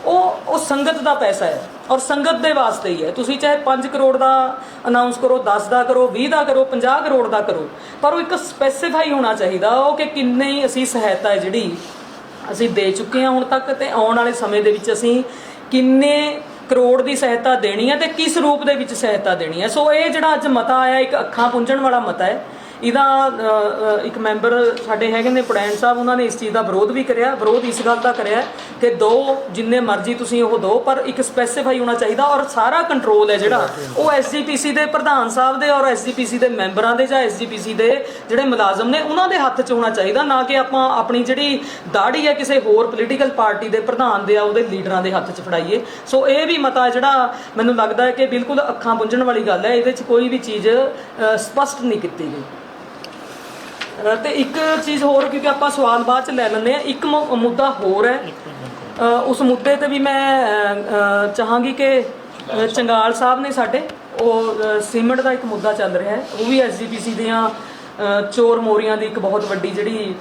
ਉਹ ਉਹ ਸੰਗਤ ਦਾ ਪੈਸਾ ਹੈ ਔਰ ਸੰਗਤ ਦੇ ਵਾਸਤੇ ਹੀ ਹੈ। ਤੁਸੀਂ ਚਾਹੇ 5 ਕਰੋੜ ਦਾ ਅਨਾਉਂਸ ਕਰੋ 10 ਦਾ ਕਰੋ 20 ਦਾ ਕਰੋ 50 ਕਰੋੜ ਦਾ ਕਰੋ, ਪਰ ਉਹ ਇੱਕ ਸਪੈਸੀਫਾਈ ਹੋਣਾ ਚਾਹੀਦਾ ਉਹ ਕਿ ਕਿੰਨੀ ਅਸੀਂ ਸਹਾਇਤਾ ਹੈ ਜਿਹੜੀ ਅਸੀਂ ਦੇ ਚੁੱਕੇ ਹਾਂ ਹੁਣ ਤੱਕ ਤੇ ਆਉਣ ਵਾਲੇ ਸਮੇਂ ਦੇ ਵਿੱਚ ਅਸੀਂ ਕਿੰਨੇ ਕਰੋੜ ਦੀ ਸਹਾਇਤਾ ਦੇਣੀ ਹੈ ਤੇ ਕਿਸ ਰੂਪ ਦੇ ਵਿੱਚ ਸਹਾਇਤਾ ਦੇਣੀ ਹੈ। ਸੋ ਇਹ ਜਿਹੜਾ ਅੱਜ ਮਤਾ ਆਇਆ, ਇੱਕ ਅੱਖਾਂ ਪੁੰਝਣ ਵਾਲਾ ਮਤਾ ਹੈ ਇਹਦਾ ਇੱਕ ਮੈਂਬਰ ਸਾਡੇ ਹੈਗੇ ਨੇ ਪੜੈਣ ਸਾਹਿਬ ਉਹਨਾਂ ਨੇ ਇਸ ਚੀਜ਼ ਦਾ ਵਿਰੋਧ ਵੀ ਕਰਿਆ। ਵਿਰੋਧ ਇਸ ਗੱਲ ਦਾ ਕਰਿਆ ਕਿ ਦੋ ਜਿੰਨੇ ਮਰਜ਼ੀ ਤੁਸੀਂ ਉਹ ਦੋ ਪਰ ਇੱਕ ਸਪੈਸੀਫਾਈ ਹੋਣਾ ਚਾਹੀਦਾ ਔਰ ਸਾਰਾ ਕੰਟਰੋਲ ਹੈ ਜਿਹੜਾ। ਉਹ ਐਸਜੀਪੀਸੀ ਦੇ ਪ੍ਰਧਾਨ ਸਾਹਿਬ ਦੇ ਔਰ ਐਸਜੀਪੀਸੀ ਦੇ ਮੈਂਬਰਾਂ ਦੇ ਜਾਂ ਐਸਜੀਪੀਸੀ ਦੇ ਜਿਹੜੇ ਮੁਲਾਜ਼ਮ ਨੇ ਉਹਨਾਂ ਦੇ ਹੱਥ 'ਚ ਹੋਣਾ ਚਾਹੀਦਾ ਨਾ ਕਿ ਆਪਾਂ ਆਪਣੀ ਜਿਹੜੀ ਦਾੜੀ ਹੈ ਕਿਸੇ ਹੋਰ ਪੋਲੀਟੀਕਲ ਪਾਰਟੀ ਦੇ ਪ੍ਰਧਾਨ ਦੇ ਆ ਉਹਦੇ ਲੀਡਰਾਂ ਦੇ ਹੱਥ 'ਚ ਫੜਾਈਏ। ਸੋ ਇਹ ਵੀ ਮਤਾ ਜਿਹੜਾ ਮੈਨੂੰ ਲੱਗਦਾ ਹੈ ਕਿ ਬਿਲਕੁਲ ਅੱਖਾਂ ਪੁੰਝਣ ਵਾਲੀ ਗੱਲ ਹੈ ਇਹਦੇ 'ਚ ਕੋਈ ਵੀ ਚੀਜ਼ ਅ, ਸਪਸ਼ਟ ਨਹੀਂ ਕੀਤੀ ਗਈ। ਤੇ ਇੱਕ ਚੀਜ਼ ਹੋਰ ਕਿਉਂਕਿ ਆਪਾਂ ਸਵਾਲ ਬਾਅਦ ਚ ਲੈ ਲੈਂਦੇ ਆ ਇੱਕ ਮੁ- ਮੁੱਦਾ ਹੋਰ ਹੈ। ਅ, ਉਸ ਮੁੱਦੇ ਤੇ ਵੀ ਮੈਂ ਅ, ਅ, ਚਾਹਾਂਗੀ ਕਿ ਅ, ਚੰਗਾਲ ਸਾਹਿਬ ਨੇ ਸਾਡੇ ਉਹ ਅ, ਸੀਮੈਂਟ ਦਾ ਇੱਕ ਮੁੱਦਾ ਚੱਲ ਰਿਹਾ ਹੈ। ਉਹ ਵੀ ਐਸਜੀਪੀਸੀ ਦੀਆਂ ਅ, ਚੋਰ ਮੋਰੀਆਂ ਦੀ ਇੱਕ ਬਹੁਤ ਵੱਡੀ ਜਿਹੜੀ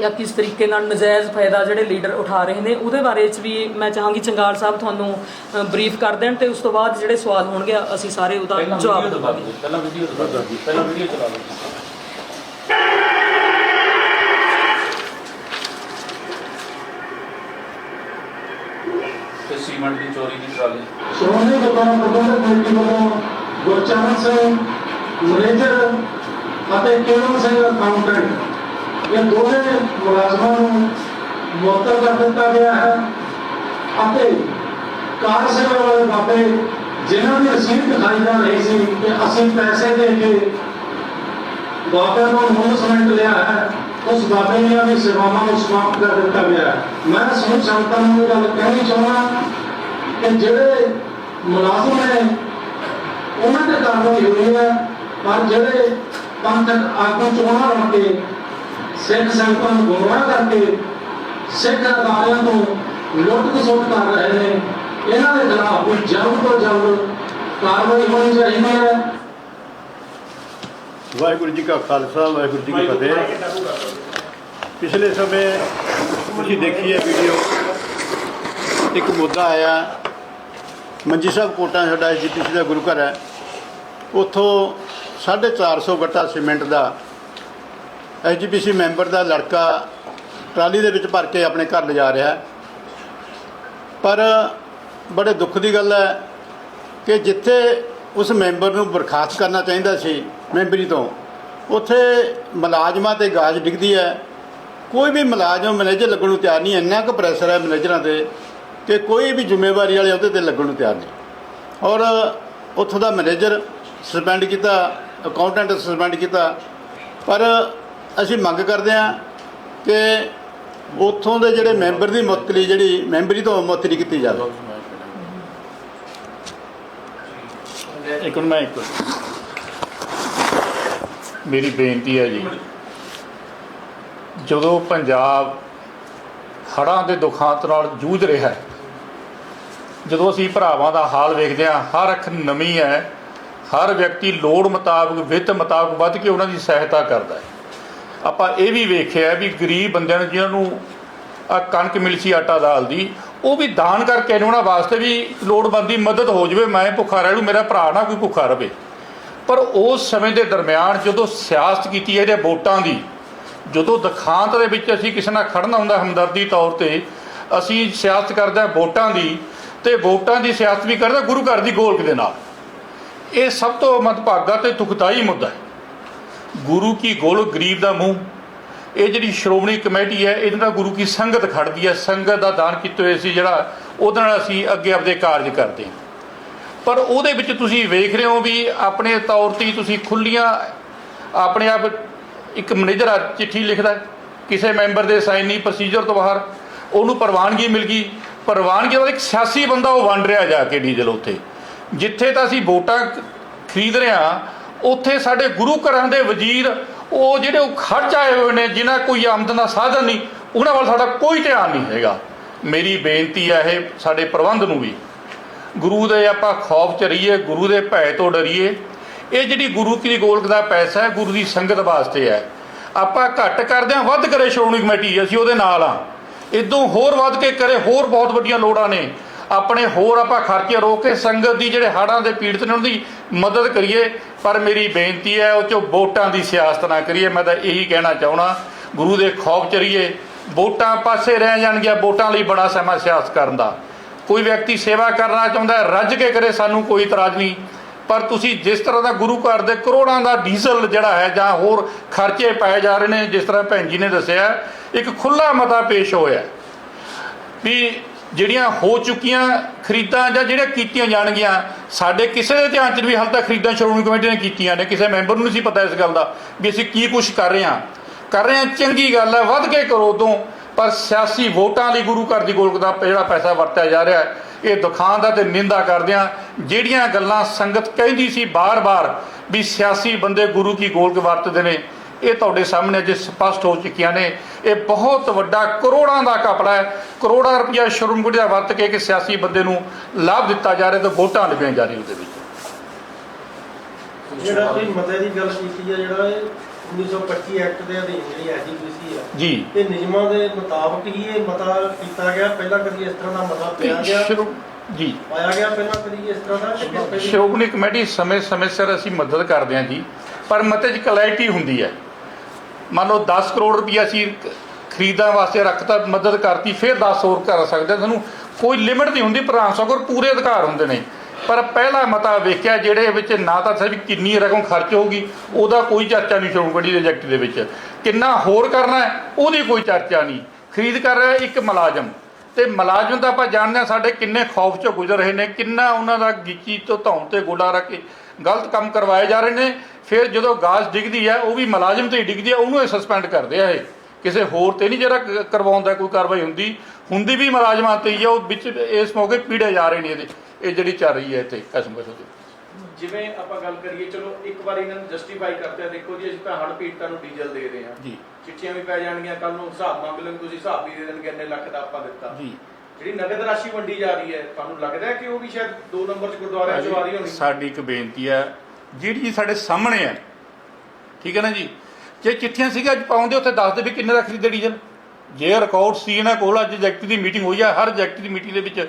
ਜਾਂ ਕਿਸ ਤਰੀਕੇ ਨਾਲ ਨਜਾਇਜ਼ ਫਾਇਦਾ ਜਿਹੜੇ ਲੀਡਰ ਉਠਾ ਰਹੇ ਨੇ ਉਹਦੇ ਬਾਰੇ ਚ ਵੀ ਮੈਂ ਚਾਹਾਂਗੀ ਚੰਗਾਲ ਸਾਹਿਬ ਤੁਹਾਨੂੰ ਬਰੀਫ ਕਰ ਦੇਣ ਤੇ ਉਸ ਤੋਂ ਬਾਅਦ ਜਿਹੜੇ ਸਵਾਲ ਹੋਣਗੇ ਅਸੀਂ ਸਾਰੇ ਉਹਦਾ ਜਵਾਬ ਦੇਵਾਂਗੇ। ਪਹਿਲਾਂ ਵੀਡੀਓ ਦਿਖਾ ਦਿਓ ਪਹਿਲਾਂ ਵੀਡੀਓ ਚਲਾ ਦਿਓ ਤੇ ਸੀਮੈਂਟ ਦੀ ਚੋਰੀ ਦੀ ਟਰਾਲੀ ਸ਼੍ਰੋਮਣੀ ਗੁਰਦੁਆਰਾ ਪ੍ਰਬੰਧਕ ਕਮੇਟੀ ਵੱਲੋਂ ਗੁਰਚਰਨ ਸਿੰਘ ਮੈਨੇਜਰ ਅਤੇ ਕੇਵਲ ਸਿੰਘ ਅਕਾਊਂਟੈਂਟ ਇਹ ਦੋਵੇਂ ਮੁਲਾਜ਼ਮਾਂ ਨੂੰ ਮੁਅੱਤਲ ਕਰ ਦਿੱਤਾ ਗਿਆ ਹੈ ਅਤੇ ਕਾਰ ਸੇਵਾ ਵਾਲੇ ਬਾਬੇ ਜਿਨ੍ਹਾਂ ਦੀ ਰਸੀਦ ਦਿਖਾਈ ਜਾ ਰਹੀ ਸੀ ਕਿ ਅਸੀਂ ਪੈਸੇ ਦੇ ਕੇ ਬਾਬੇ ਨੂੰ ਮੁਨਸਮੈਂਟ ਲਿਆ ਹੈ ਉਸ ਬਾਬੇ ਦੀਆਂ ਵੀ ਸੇਵਾਵਾਂ ਨੂੰ ਸਮਾਪਤ ਕਰ ਦਿੱਤਾ ਗਿਆ ਹੈ ਮੈਂ ਸਮੂਹ ਸੰਗਤਾਂ ਨੂੰ ਇਹ ਗੱਲ ਕਹਿਣੀ ਚਾਹੁੰਦਾ ਕਿ ਜਿਹੜੇ ਮੁਲਾਜ਼ਮ ਨੇ। ਉਹਨਾਂ ਤੇ ਕਾਰਵਾਈ ਹੋਈ ਹੈ ਪਰ ਜਿਹੜੇ ਪੰਥਕ ਆਗੂ ਚੋਣਾਂ ਲੜ ਕੇ ਸਿੱਖ ਸੰਗਤਾਂ ਨੂੰ ਗੁੰਮਰਾਹ ਕਰਕੇ ਸਿੱਖ ਅਦਾਰਿਆਂ ਤੋਂ ਲੁੱਟ ਖਸੁੱਟ ਕਰ ਰਹੇ ਨੇ ਇਹਨਾਂ ਦੇ ਖਿਲਾਫ ਵੀ ਜਲਦ ਤੋਂ ਜਲਦ ਕਾਰਵਾਈ ਹੋਣੀ ਚਾਹੀਦੀ ਹੈ। ਵਾਹਿਗੁਰੂ ਜੀ ਕਾ ਖਾਲਸਾ ਵਾਹਿਗੁਰੂ ਜੀ ਕੀ ਫਤਿਹ। ਪਿਛਲੇ ਸਮੇਂ ਤੁਸੀਂ ਦੇਖੀ ਹੈ ਵੀਡੀਓ ਇੱਕ ਮੁੱਦਾ ਆਇਆ ਮੰਜੀ ਸਾਹਿਬ ਕੋਟਾ ਸਾਡਾ ਐਜੀਪੀਸੀ ਦਾ ਗੁਰੂ ਘਰ ਹੈ। ਉੱਥੋਂ 450 ਗੱਟਾ ਸੀਮੈਂਟ ਦਾ ਐਜੀਪੀਸੀ ਮੈਂਬਰ ਦਾ ਲੜਕਾ ਟਰਾਲੀ ਦੇ ਵਿੱਚ ਭਰ ਕੇ ਆਪਣੇ ਘਰ ਲਿਜਾ ਰਿਹਾ ਪਰ ਬੜੇ ਦੁੱਖ ਦੀ ਗੱਲ ਹੈ ਕਿ ਜਿੱਥੇ ਉਸ ਮੈਂਬਰ ਨੂੰ ਬਰਖਾਸਤ ਕਰਨਾ ਚਾਹੀਦਾ ਸੀ ਮੈਂਬਰੀ ਤੋਂ, ਉੱਥੇ ਮੁਲਾਜ਼ਮਾਂ ਤੇ ਗਾਜ ਡਿੱਗਦੀ ਹੈ। ਕੋਈ ਵੀ ਮੁਲਾਜ਼ਮ ਮੈਨੇਜਰ ਲੱਗਣ ਨੂੰ ਤਿਆਰ ਨਹੀਂ, ਇੰਨਾ ਕੁ ਪ੍ਰੈਸ਼ਰ ਹੈ ਮੈਨੇਜਰਾਂ ਤੇ। ਕਿ ਕੋਈ ਵੀ ਜ਼ਿੰਮੇਵਾਰੀ ਵਾਲੇ ਉਹਦੇ ਤੇ ਲੱਗਣ ਨੂੰ ਤਿਆਰ ਨਹੀਂ। ਔਰ ਉੱਥੋਂ ਦਾ ਮੈਨੇਜਰ ਸਸਪੈਂਡ ਕੀਤਾ ਅਕਾਊਂਟੈਂਟ ਸਸਪੈਂਡ ਕੀਤਾ। ਪਰ ਅਸੀਂ ਮੰਗ ਕਰਦੇ ਹਾਂ ਕਿ ਉੱਥੋਂ ਦੇ ਜਿਹੜੇ ਮੈਂਬਰ ਦੀ ਮੁਅੱਤਲੀ ਜਿਹੜੀ ਮੈਂਬਰੀ ਤੋਂ ਮੁਅੱਤਲੀ ਕੀਤੀ ਜਾਵੇ। ਇੱਕ ਮਿੰਟ, ਮੈਂ ਇੱਕ ਮੇਰੀ ਬੇਨਤੀ ਹੈ ਜੀ, ਜਦੋਂ ਪੰਜਾਬ ਹੜ੍ਹਾਂ ਦੇ ਦੁਖਾਂਤ ਨਾਲ ਜੂਝ ਰਿਹਾ ਹੈ ਜਦੋਂ ਅਸੀਂ ਭਰਾਵਾਂ ਦਾ ਹਾਲ ਵੇਖਦੇ ਹਾਂ, ਹਰ ਅੱਖ ਨਵੀਂ ਹੈ, ਹਰ ਵਿਅਕਤੀ ਲੋੜ ਮੁਤਾਬਕ, ਵਿੱਤ ਮੁਤਾਬਕ ਵੱਧ ਕੇ ਉਹਨਾਂ ਦੀ ਸਹਾਇਤਾ ਕਰਦਾ ਹੈ। ਆਪਾਂ ਇਹ ਵੀ ਵੇਖਿਆ ਵੀ ਗਰੀਬ ਬੰਦਿਆਂ ਨੂੰ ਜਿਹਨਾਂ ਨੂੰ ਆ ਕਣਕ ਮਿਲ ਸੀ ਆਟਾ ਦਾਲ ਦੀ, ਉਹ ਵੀ ਦਾਨ ਕਰਕੇ ਨੇ ਉਹਨਾਂ ਵਾਸਤੇ ਵੀ ਲੋੜਵੰਦ ਦੀ ਮਦਦ ਹੋ ਜਾਵੇ, ਮੈਂ ਭੁੱਖਾ ਰਹਿ ਲੂ ਮੇਰਾ ਭਰਾ ਨਾ ਕੋਈ ਭੁੱਖਾ ਰਵੇ। ਪਰ ਉਸ ਸਮੇਂ ਦੇ ਦਰਮਿਆਨ ਜਦੋਂ ਸਿਆਸਤ ਕੀਤੀ ਇਹਦੇ ਵੋਟਾਂ ਦੀ, ਜਦੋਂ ਦਖਾਂਤ ਦੇ ਵਿੱਚ ਅਸੀਂ ਕਿਸੇ ਨਾਲ ਖੜਨਾ ਹੁੰਦਾ ਹਮਦਰਦੀ ਤੌਰ ਤੇ, ਅਸੀਂ ਸਿਆਸਤ ਕਰਦੇ ਹਾਂ ਵੋਟਾਂ ਦੀ ਤੇ ਵੋਟਾਂ ਦੀ ਸਿਆਸਤ ਵੀ ਕਰਦਾ ਗੁਰੂ ਘਰ ਦੀ ਗੋਲਕ ਦੇ ਨਾਲ। ਇਹ ਸਭ ਤੋਂ ਮਦਭਾਗਾ ਤੇ ਦੁਖਦਾਈ ਮੁੱਦਾ ਹੈ। ਗੁਰੂ ਕੀ ਗੋਲਕ ਗਰੀਬ ਦਾ ਮੂੰਹ? ਇਹ ਜਿਹੜੀ ਸ਼੍ਰੋਮਣੀ ਕਮੇਟੀ ਹੈ, ਇਹਦੇ ਨਾਲ ਗੁਰੂ ਕੀ ਸੰਗਤ ਖੜਦੀ ਹੈ? ਸੰਗਤ ਦਾ ਦਾਨ ਕੀਤੇ ਹੋਏ ਸੀ ਜਿਹੜਾ ਉਹਦੇ ਨਾਲ ਅਸੀਂ ਅੱਗੇ ਆਪਦੇ ਕਾਰਜ ਕਰਦੇ ਹਾਂ। ਪਰ ਉਹਦੇ ਵਿੱਚ ਤੁਸੀਂ ਵੇਖ ਰਹੇ ਹੋ ਵੀ ਆਪਣੇ ਤੌਰ ਤੇ ਤੁਸੀਂ ਖੁੱਲੀਆਂ ਆਪਣੇ ਆਪ ਇੱਕ ਮੈਨੇਜਰ ਆ, ਚਿੱਠੀ ਲਿਖਦਾ ਕਿਸੇ ਮੈਂਬਰ ਦੇ ਸਾਈਨ ਨਹੀਂ ਪ੍ਰੋਸੀਜਰ ਤੋਂ ਬਾਹਰ। ਉਹਨੂੰ ਪ੍ਰਵਾਨਗੀ ਮਿਲ ਗਈ। ਪ੍ਰਵਾਨਗੀ ਦਾ ਇੱਕ ਸਿਆਸੀ ਬੰਦਾ ਉਹ ਵੰਡ ਰਿਹਾ ਜਾ ਕੇ ਡੀਜ਼ਲ ਉੱਥੇ। ਜਿੱਥੇ ਤਾਂ ਅਸੀਂ ਵੋਟਾਂ ਖਰੀਦ ਰਹੇ ਹਾਂ, ਉੱਥੇ ਸਾਡੇ ਗੁਰੂ ਘਰਾਂ ਦੇ ਵਜ਼ੀਰ, ਉਹ ਜਿਹੜੇ ਉਹ ਖਰਚ ਆਏ ਹੋਏ ਨੇ, ਜਿਨ੍ਹਾਂ ਕੋਈ ਆਮਦਨ ਦਾ ਸਾਧਨ ਨਹੀਂ, ਉਹਨਾਂ ਵੱਲ ਸਾਡਾ ਕੋਈ ਧਿਆਨ ਨਹੀਂ ਹੈਗਾ। ਮੇਰੀ ਬੇਨਤੀ ਹੈ ਇਹ ਸਾਡੇ ਪ੍ਰਬੰਧ ਨੂੰ ਵੀ। ਗੁਰੂ ਦੇ ਆਪਾਂ ਖੌਫ ਚ ਰਹੀਏ, ਗੁਰੂ ਦੇ ਭੈ ਤੋਂ ਡਰੀਏ। ਇਹ ਜਿਹੜੀ ਗੁਰੂ ਕੀ ਗੋਲਕ ਦਾ ਪੈਸਾ ਹੈ, ਗੁਰੂ ਦੀ ਸੰਗਤ ਵਾਸਤੇ ਹੈ। ਆਪਾਂ ਘੱਟ ਕਰਦੇ ਹਾਂ, ਵੱਧ ਕਰੇ ਸ਼੍ਰੋਮਣੀ ਕਮੇਟੀ, ਅਸੀਂ ਉਹਦੇ ਨਾਲ ਆ ਇਦੋਂ ਹੋਰ ਵੱਧ ਕੇ ਕਰੇ, ਹੋਰ ਬਹੁਤ ਵੱਡੀਆਂ ਲੋੜਾਂ ਨੇ। ਆਪਣੇ ਹੋਰ ਆਪਾਂ ਖਰਚੇ ਰੋਕ ਕੇ ਸੰਗਤ ਦੀ ਜਿਹੜੇ ਹਾੜਾਂ ਦੇ ਪੀੜਤ ਨੇ ਉਹਨਾਂ ਦੀ ਮਦਦ ਕਰੀਏ। ਪਰ ਮੇਰੀ ਬੇਨਤੀ ਹੈ, ਉਹ ਚੋਂ ਵੋਟਾਂ ਦੀ ਸਿਆਸਤ ਨਾ ਕਰੀਏ। ਮੈਂ ਤਾਂ ਇਹੀ ਕਹਿਣਾ ਚਾਹਣਾ ਗੁਰੂ ਦੇ ਖੌਫ ਚਰੀਏ। ਵੋਟਾਂ ਪਾਸੇ ਰਹਿ ਜਾਣਗੀਆਂ, ਵੋਟਾਂ ਲਈ ਬੜਾ ਸਮਾਂ ਸਿਆਸਤ ਕਰਨ ਦਾ। ਕੋਈ ਵਿਅਕਤੀ ਸੇਵਾ ਕਰਨਾ ਚਾਹੁੰਦਾ ਰੱਜ ਕੇ ਕਰੇ, ਸਾਨੂੰ ਕੋਈ ਇਤਰਾਜ਼ ਨਹੀਂ। ਪਰ ਤੁਸੀਂ ਜਿਸ ਤਰ੍ਹਾਂ ਦਾ ਗੁਰੂ ਘਰ ਦੇ ਕਰੋੜਾਂ ਦਾ ਡੀਜ਼ਲ ਜਿਹੜਾ ਹੈ ਜਾਂ ਹੋਰ ਖਰਚੇ ਪਾਏ ਜਾ ਰਹੇ ਨੇ, ਜਿਸ ਤਰ੍ਹਾਂ ਭੈਣ ਜੀ ਨੇ ਦੱਸਿਆ, ਇੱਕ ਖੁੱਲਾ ਮਤਾ ਪੇਸ਼ ਹੋਇਆ ਵੀ ਜਿਹੜੀਆਂ ਹੋ ਚੁੱਕੀਆਂ ਖਰੀਦਾਂ ਜਾਂ ਜਿਹੜੀਆਂ ਕੀਤੀਆਂ ਜਾਣਗੀਆਂ, ਸਾਡੇ ਕਿਸੇ ਦੇ ਧਿਆਨ 'ਚ ਵੀ ਹਾਲ ਤੱਕ ਖਰੀਦਾਂ ਸ਼੍ਰੋਮਣੀ ਕਮੇਟੀ ਨੇ ਕੀਤੀਆਂ ਨੇ, ਕਿਸੇ ਮੈਂਬਰ ਨੂੰ ਨਹੀਂ ਸੀ ਪਤਾ ਇਸ ਗੱਲ ਦਾ ਵੀ ਅਸੀਂ ਕੀ ਕੁਝ ਕਰ ਰਹੇ ਹਾਂ। ਕਰ ਰਹੇ ਹਾਂ, ਚੰਗੀ ਗੱਲ ਹੈ, ਵੱਧ ਕੇ ਕਰੋ ਤੋਂ ਪਰ ਸਿਆਸੀ ਵੋਟਾਂ ਲਈ ਗੁਰੂ ਘਰ ਦੀ ਗੋਲਕ ਦਾ ਜਿਹੜਾ ਪੈਸਾ ਵਰਤਿਆ ਜਾ ਰਿਹਾ ਹੈ ਇਹ ਦੁਖਾਂ ਦਾ ਤੇ ਨਿੰਦਾ ਕਰਦੇ ਹਾਂ ਜਿਹੜੀਆਂ ਗੱਲਾਂ ਸੰਗਤ ਕਹਿੰਦੀ ਸੀ ਬਾਰ-ਬਾਰ ਵੀ ਸਿਆਸੀ ਬੰਦੇ ਗੁਰੂ ਕੀ ਗੋਲਕ ਵਰਤਦੇ ਨੇ, ਇਹ ਤੁਹਾਡੇ ਸਾਹਮਣੇ ਅੱਜ ਸਪਸ਼ਟ ਹੋ ਚੁੱਕੀਆਂ ਨੇ। ਇਹ ਬਹੁਤ ਵੱਡਾ ਕਰੋੜਾਂ ਦਾ ਕਪੜਾ ਹੈ। ਕਰੋੜਾਂ ਰੁਪਇਆ ਸ਼ਰਮਗੁੜੀ ਦਾ ਵਰਤ ਕੇ ਕਿ ਸਿਆਸੀ ਬੰਦੇ ਨੂੰ ਲਾਭ ਦਿੱਤਾ ਜਾ ਰਿਹਾ ਤੇ ਵੋਟਾਂ ਲਗਾਈਆਂ ਜਾ ਰਹੀਆਂ ਉਹਦੇ ਵਿੱਚ। ਜਿਹੜਾ ਤੁਸੀਂ ਮਤੇ ਦੀ ਗੱਲ ਕੀਤੀ ਹੈ ਜਿਹੜਾ ਇਹ 1925 ਐਕਟ ਦੇ ਅਧੀਨ ਜਿਹੜੀ ਐਜੀਪੀਸੀ ਆ ਜੀ। ਇਹ ਨਿਯਮਾਂ ਦੇ ਮੁਤਾਬਕ ਹੀ ਇਹ ਮਤਾ ਕੀਤਾ ਗਿਆ। ਪਹਿਲਾਂ ਕਦੀ ਇਸ ਤਰ੍ਹਾਂ ਦਾ ਮਤਾ ਪਿਆ ਗਿਆ? ਸ਼ੁਰੂ ਜੀ। ਪਾਇਆ ਗਿਆ ਪਹਿਲਾਂ ਕਦੀ ਇਸ ਤਰ੍ਹਾਂ ਦਾ? ਕਿ ਪਹਿਲੀ- ਸ਼੍ਰੋਮਣੀ ਕਮੇਟੀ ਸਮੇਂ ਸਮੇਂ ਸਿਰ ਅਸੀਂ ਮਦਦ ਕਰਦੇ ਹਾਂ ਜੀ। ਪਰ ਮਤੇ 'ਚ ਕਲੈਰਿਟੀ ਹੁੰਦੀ ਹੈ। ਮੰਨ ਲਓ 10 ਕਰੋੜ ਰੁਪਈਆ ਅਸੀਂ ਖਰੀਦਾਂ ਵਾਸਤੇ ਰੱਖਤਾ ਮਦਦ ਕਰਤੀ ਫਿਰ 10 ਹੋਰ ਕਰ ਸਕਦੇ। ਸਾਨੂੰ ਕੋਈ ਲਿਮਿਟ ਨਹੀਂ ਹੁੰਦੀ। ਪ੍ਰਧਾਨ ਸਾਹਿਬ ਕੋਲ ਪੂਰੇ ਅਧਿਕਾਰ ਹੁੰਦੇ ਨੇ। ਪਰ ਪਹਿਲਾ ਮਤਾ ਵੇਖਿਆ ਜਿਹੜੇ ਵਿੱਚ ਨਾ ਤਾਂ ਸਹੀ ਕਿੰਨੀ ਰਕਮ ਖਰਚ ਹੋਊਗੀ, ਉਹਦਾ ਕੋਈ ਚਰਚਾ ਨਹੀਂ ਸ਼੍ਰੋਮਣੀ ਕਮੇਟੀ ਦੇ ਵਿੱਚ। ਕਿੰਨਾ ਹੋਰ ਕਰਨਾ ਹੈ, ਉਹਦੀ ਕੋਈ ਚਰਚਾ ਨਹੀਂ। ਖਰੀਦ ਕਰ ਰਿਹਾ ਇੱਕ ਮੁਲਾਜ਼ਮ। ਤੇ ਮੁਲਾਜ਼ਮ ਤਾਂ ਆਪਾਂ ਜਾਣਦੇ ਹਾਂ ਸਾਡੇ ਕਿੰਨੇ ਖੌਫ ਚੋਂ ਗੁਜ਼ਰ ਰਹੇ ਨੇ, ਕਿੰਨਾ ਉਹਨਾਂ ਦਾ ਗਿੱਚੀ ਤੋਂ ਧੌਣ ਤੇ ਗੋਡਾ ਰੱਖ ਕੇ ਗਲਤ ਕੰਮ ਕਰਵਾਏ ਜਾ ਰਹੇ ਨੇ। ਫਿਰ ਜਦੋਂ ਗਾਜ ਡਿੱਗਦੀ ਹੈ, ਉਹ ਵੀ ਮੁਲਾਜ਼ਮ ਤੇ ਹੀ ਡਿੱਗਦੀ ਹੈ, ਉਹਨੂੰ ਇਹ ਸਸਪੈਂਡ ਕਰਦੇ ਆ ਇਹ। ਕਿਸੇ ਹੋਰ ਤੇ ਨਹੀਂ ਜਿਹੜਾ ਕਰਵਾਉਂਦਾ ਕੋਈ ਕਾਰਵਾਈ ਹੁੰਦੀ। ਹੁੰਦੀ ਵੀ ਮੁਲਾਜ਼ਮਾਂ ਤੇ ਹੀ ਆ, ਉਹ ਵਿੱਚ ਇਸ ਮੌਕੇ ਪੀੜੇ ਜਾ ਰਹੇ ਨੇ ਇਹਦੇ। ਇਹ ਜਿਹੜੀ ਚੱਲ ਰਹੀ ਹੈ ਇੱਥੇ ਕਸਮ ਕਸਮ ਦੀ ਜਿਵੇਂ ਆਪਾਂ ਗੱਲ ਕਰੀਏ ਚਲੋ ਇੱਕ ਵਾਰ ਇਹਨਾਂ ਨੂੰ ਜਸਟੀਫਾਈ ਕਰਦੇ ਆ ਦੇਖੋ ਜੀ ਅਸੀਂ ਤਾਂ ਹੜ ਪੀੜਤਾਂ ਨੂੰ ਡੀਜ਼ਲ ਦੇ ਰਹੇ ਹਾਂ। ਜੀ। ਚਿੱਠੀਆਂ ਵੀ ਪੈ ਜਾਣਗੀਆਂ ਕੱਲ ਨੂੰ ਹਿਸਾਬ ਮੰਗ ਲੈਣ ਤੁਸੀਂ ਹਿਸਾਬ ਵੀ ਦੇ ਦੇਣਗੇ ਇੰਨੇ ਲੱਖ ਦਾ ਆਪਾਂ ਦਿੱਤਾ। ਜੀ। ਜਿਹੜੀ ਨਗਦ ਰਾਸ਼ੀ ਵੰਡੀ ਜਾ ਰਹੀ ਹੈ ਤੁਹਾਨੂੰ ਲੱਗਦਾ ਹੈ ਕਿ ਉਹ ਵੀ ਸ਼ਾਇਦ ਦੋ ਨੰਬਰ ਚ ਗੁਰਦੁਆਰਿਆਂ ਚ ਆ ਰਹੀ ਹੋਣੀ? ਸਾਡੀ ਇੱਕ ਬੇਨਤੀ ਹੈ ਜਿਹੜੀ ਚੀਜ਼ ਸਾਡੇ ਸਾਹਮਣੇ ਹੈ ਠੀਕ ਹੈ ਨਾ ਜੀ? ਜੇ ਚਿੱਠੀਆਂ ਸੀਗਾ ਅੱਜ ਪਾਉਂਦੇ ਉੱਥੇ ਦੱਸ ਦੇ ਵੀ ਕਿੰਨੇ ਦਾ ਖਰੀਦੇ ਡੀਜ਼ਲ ਜੇ ਰਿਕਾਰਡ ਸੀ ਇਹਨਾਂ ਕੋਲ ਅੱਜ ਜੈਕਟ ਦੀ ਮੀਟਿੰਗ ਹੋਈ ਹੈ ਹਰ ਜੈਕਟ ਦੀ ਮੀਟਿੰਗ ਦੇ ਵਿੱਚ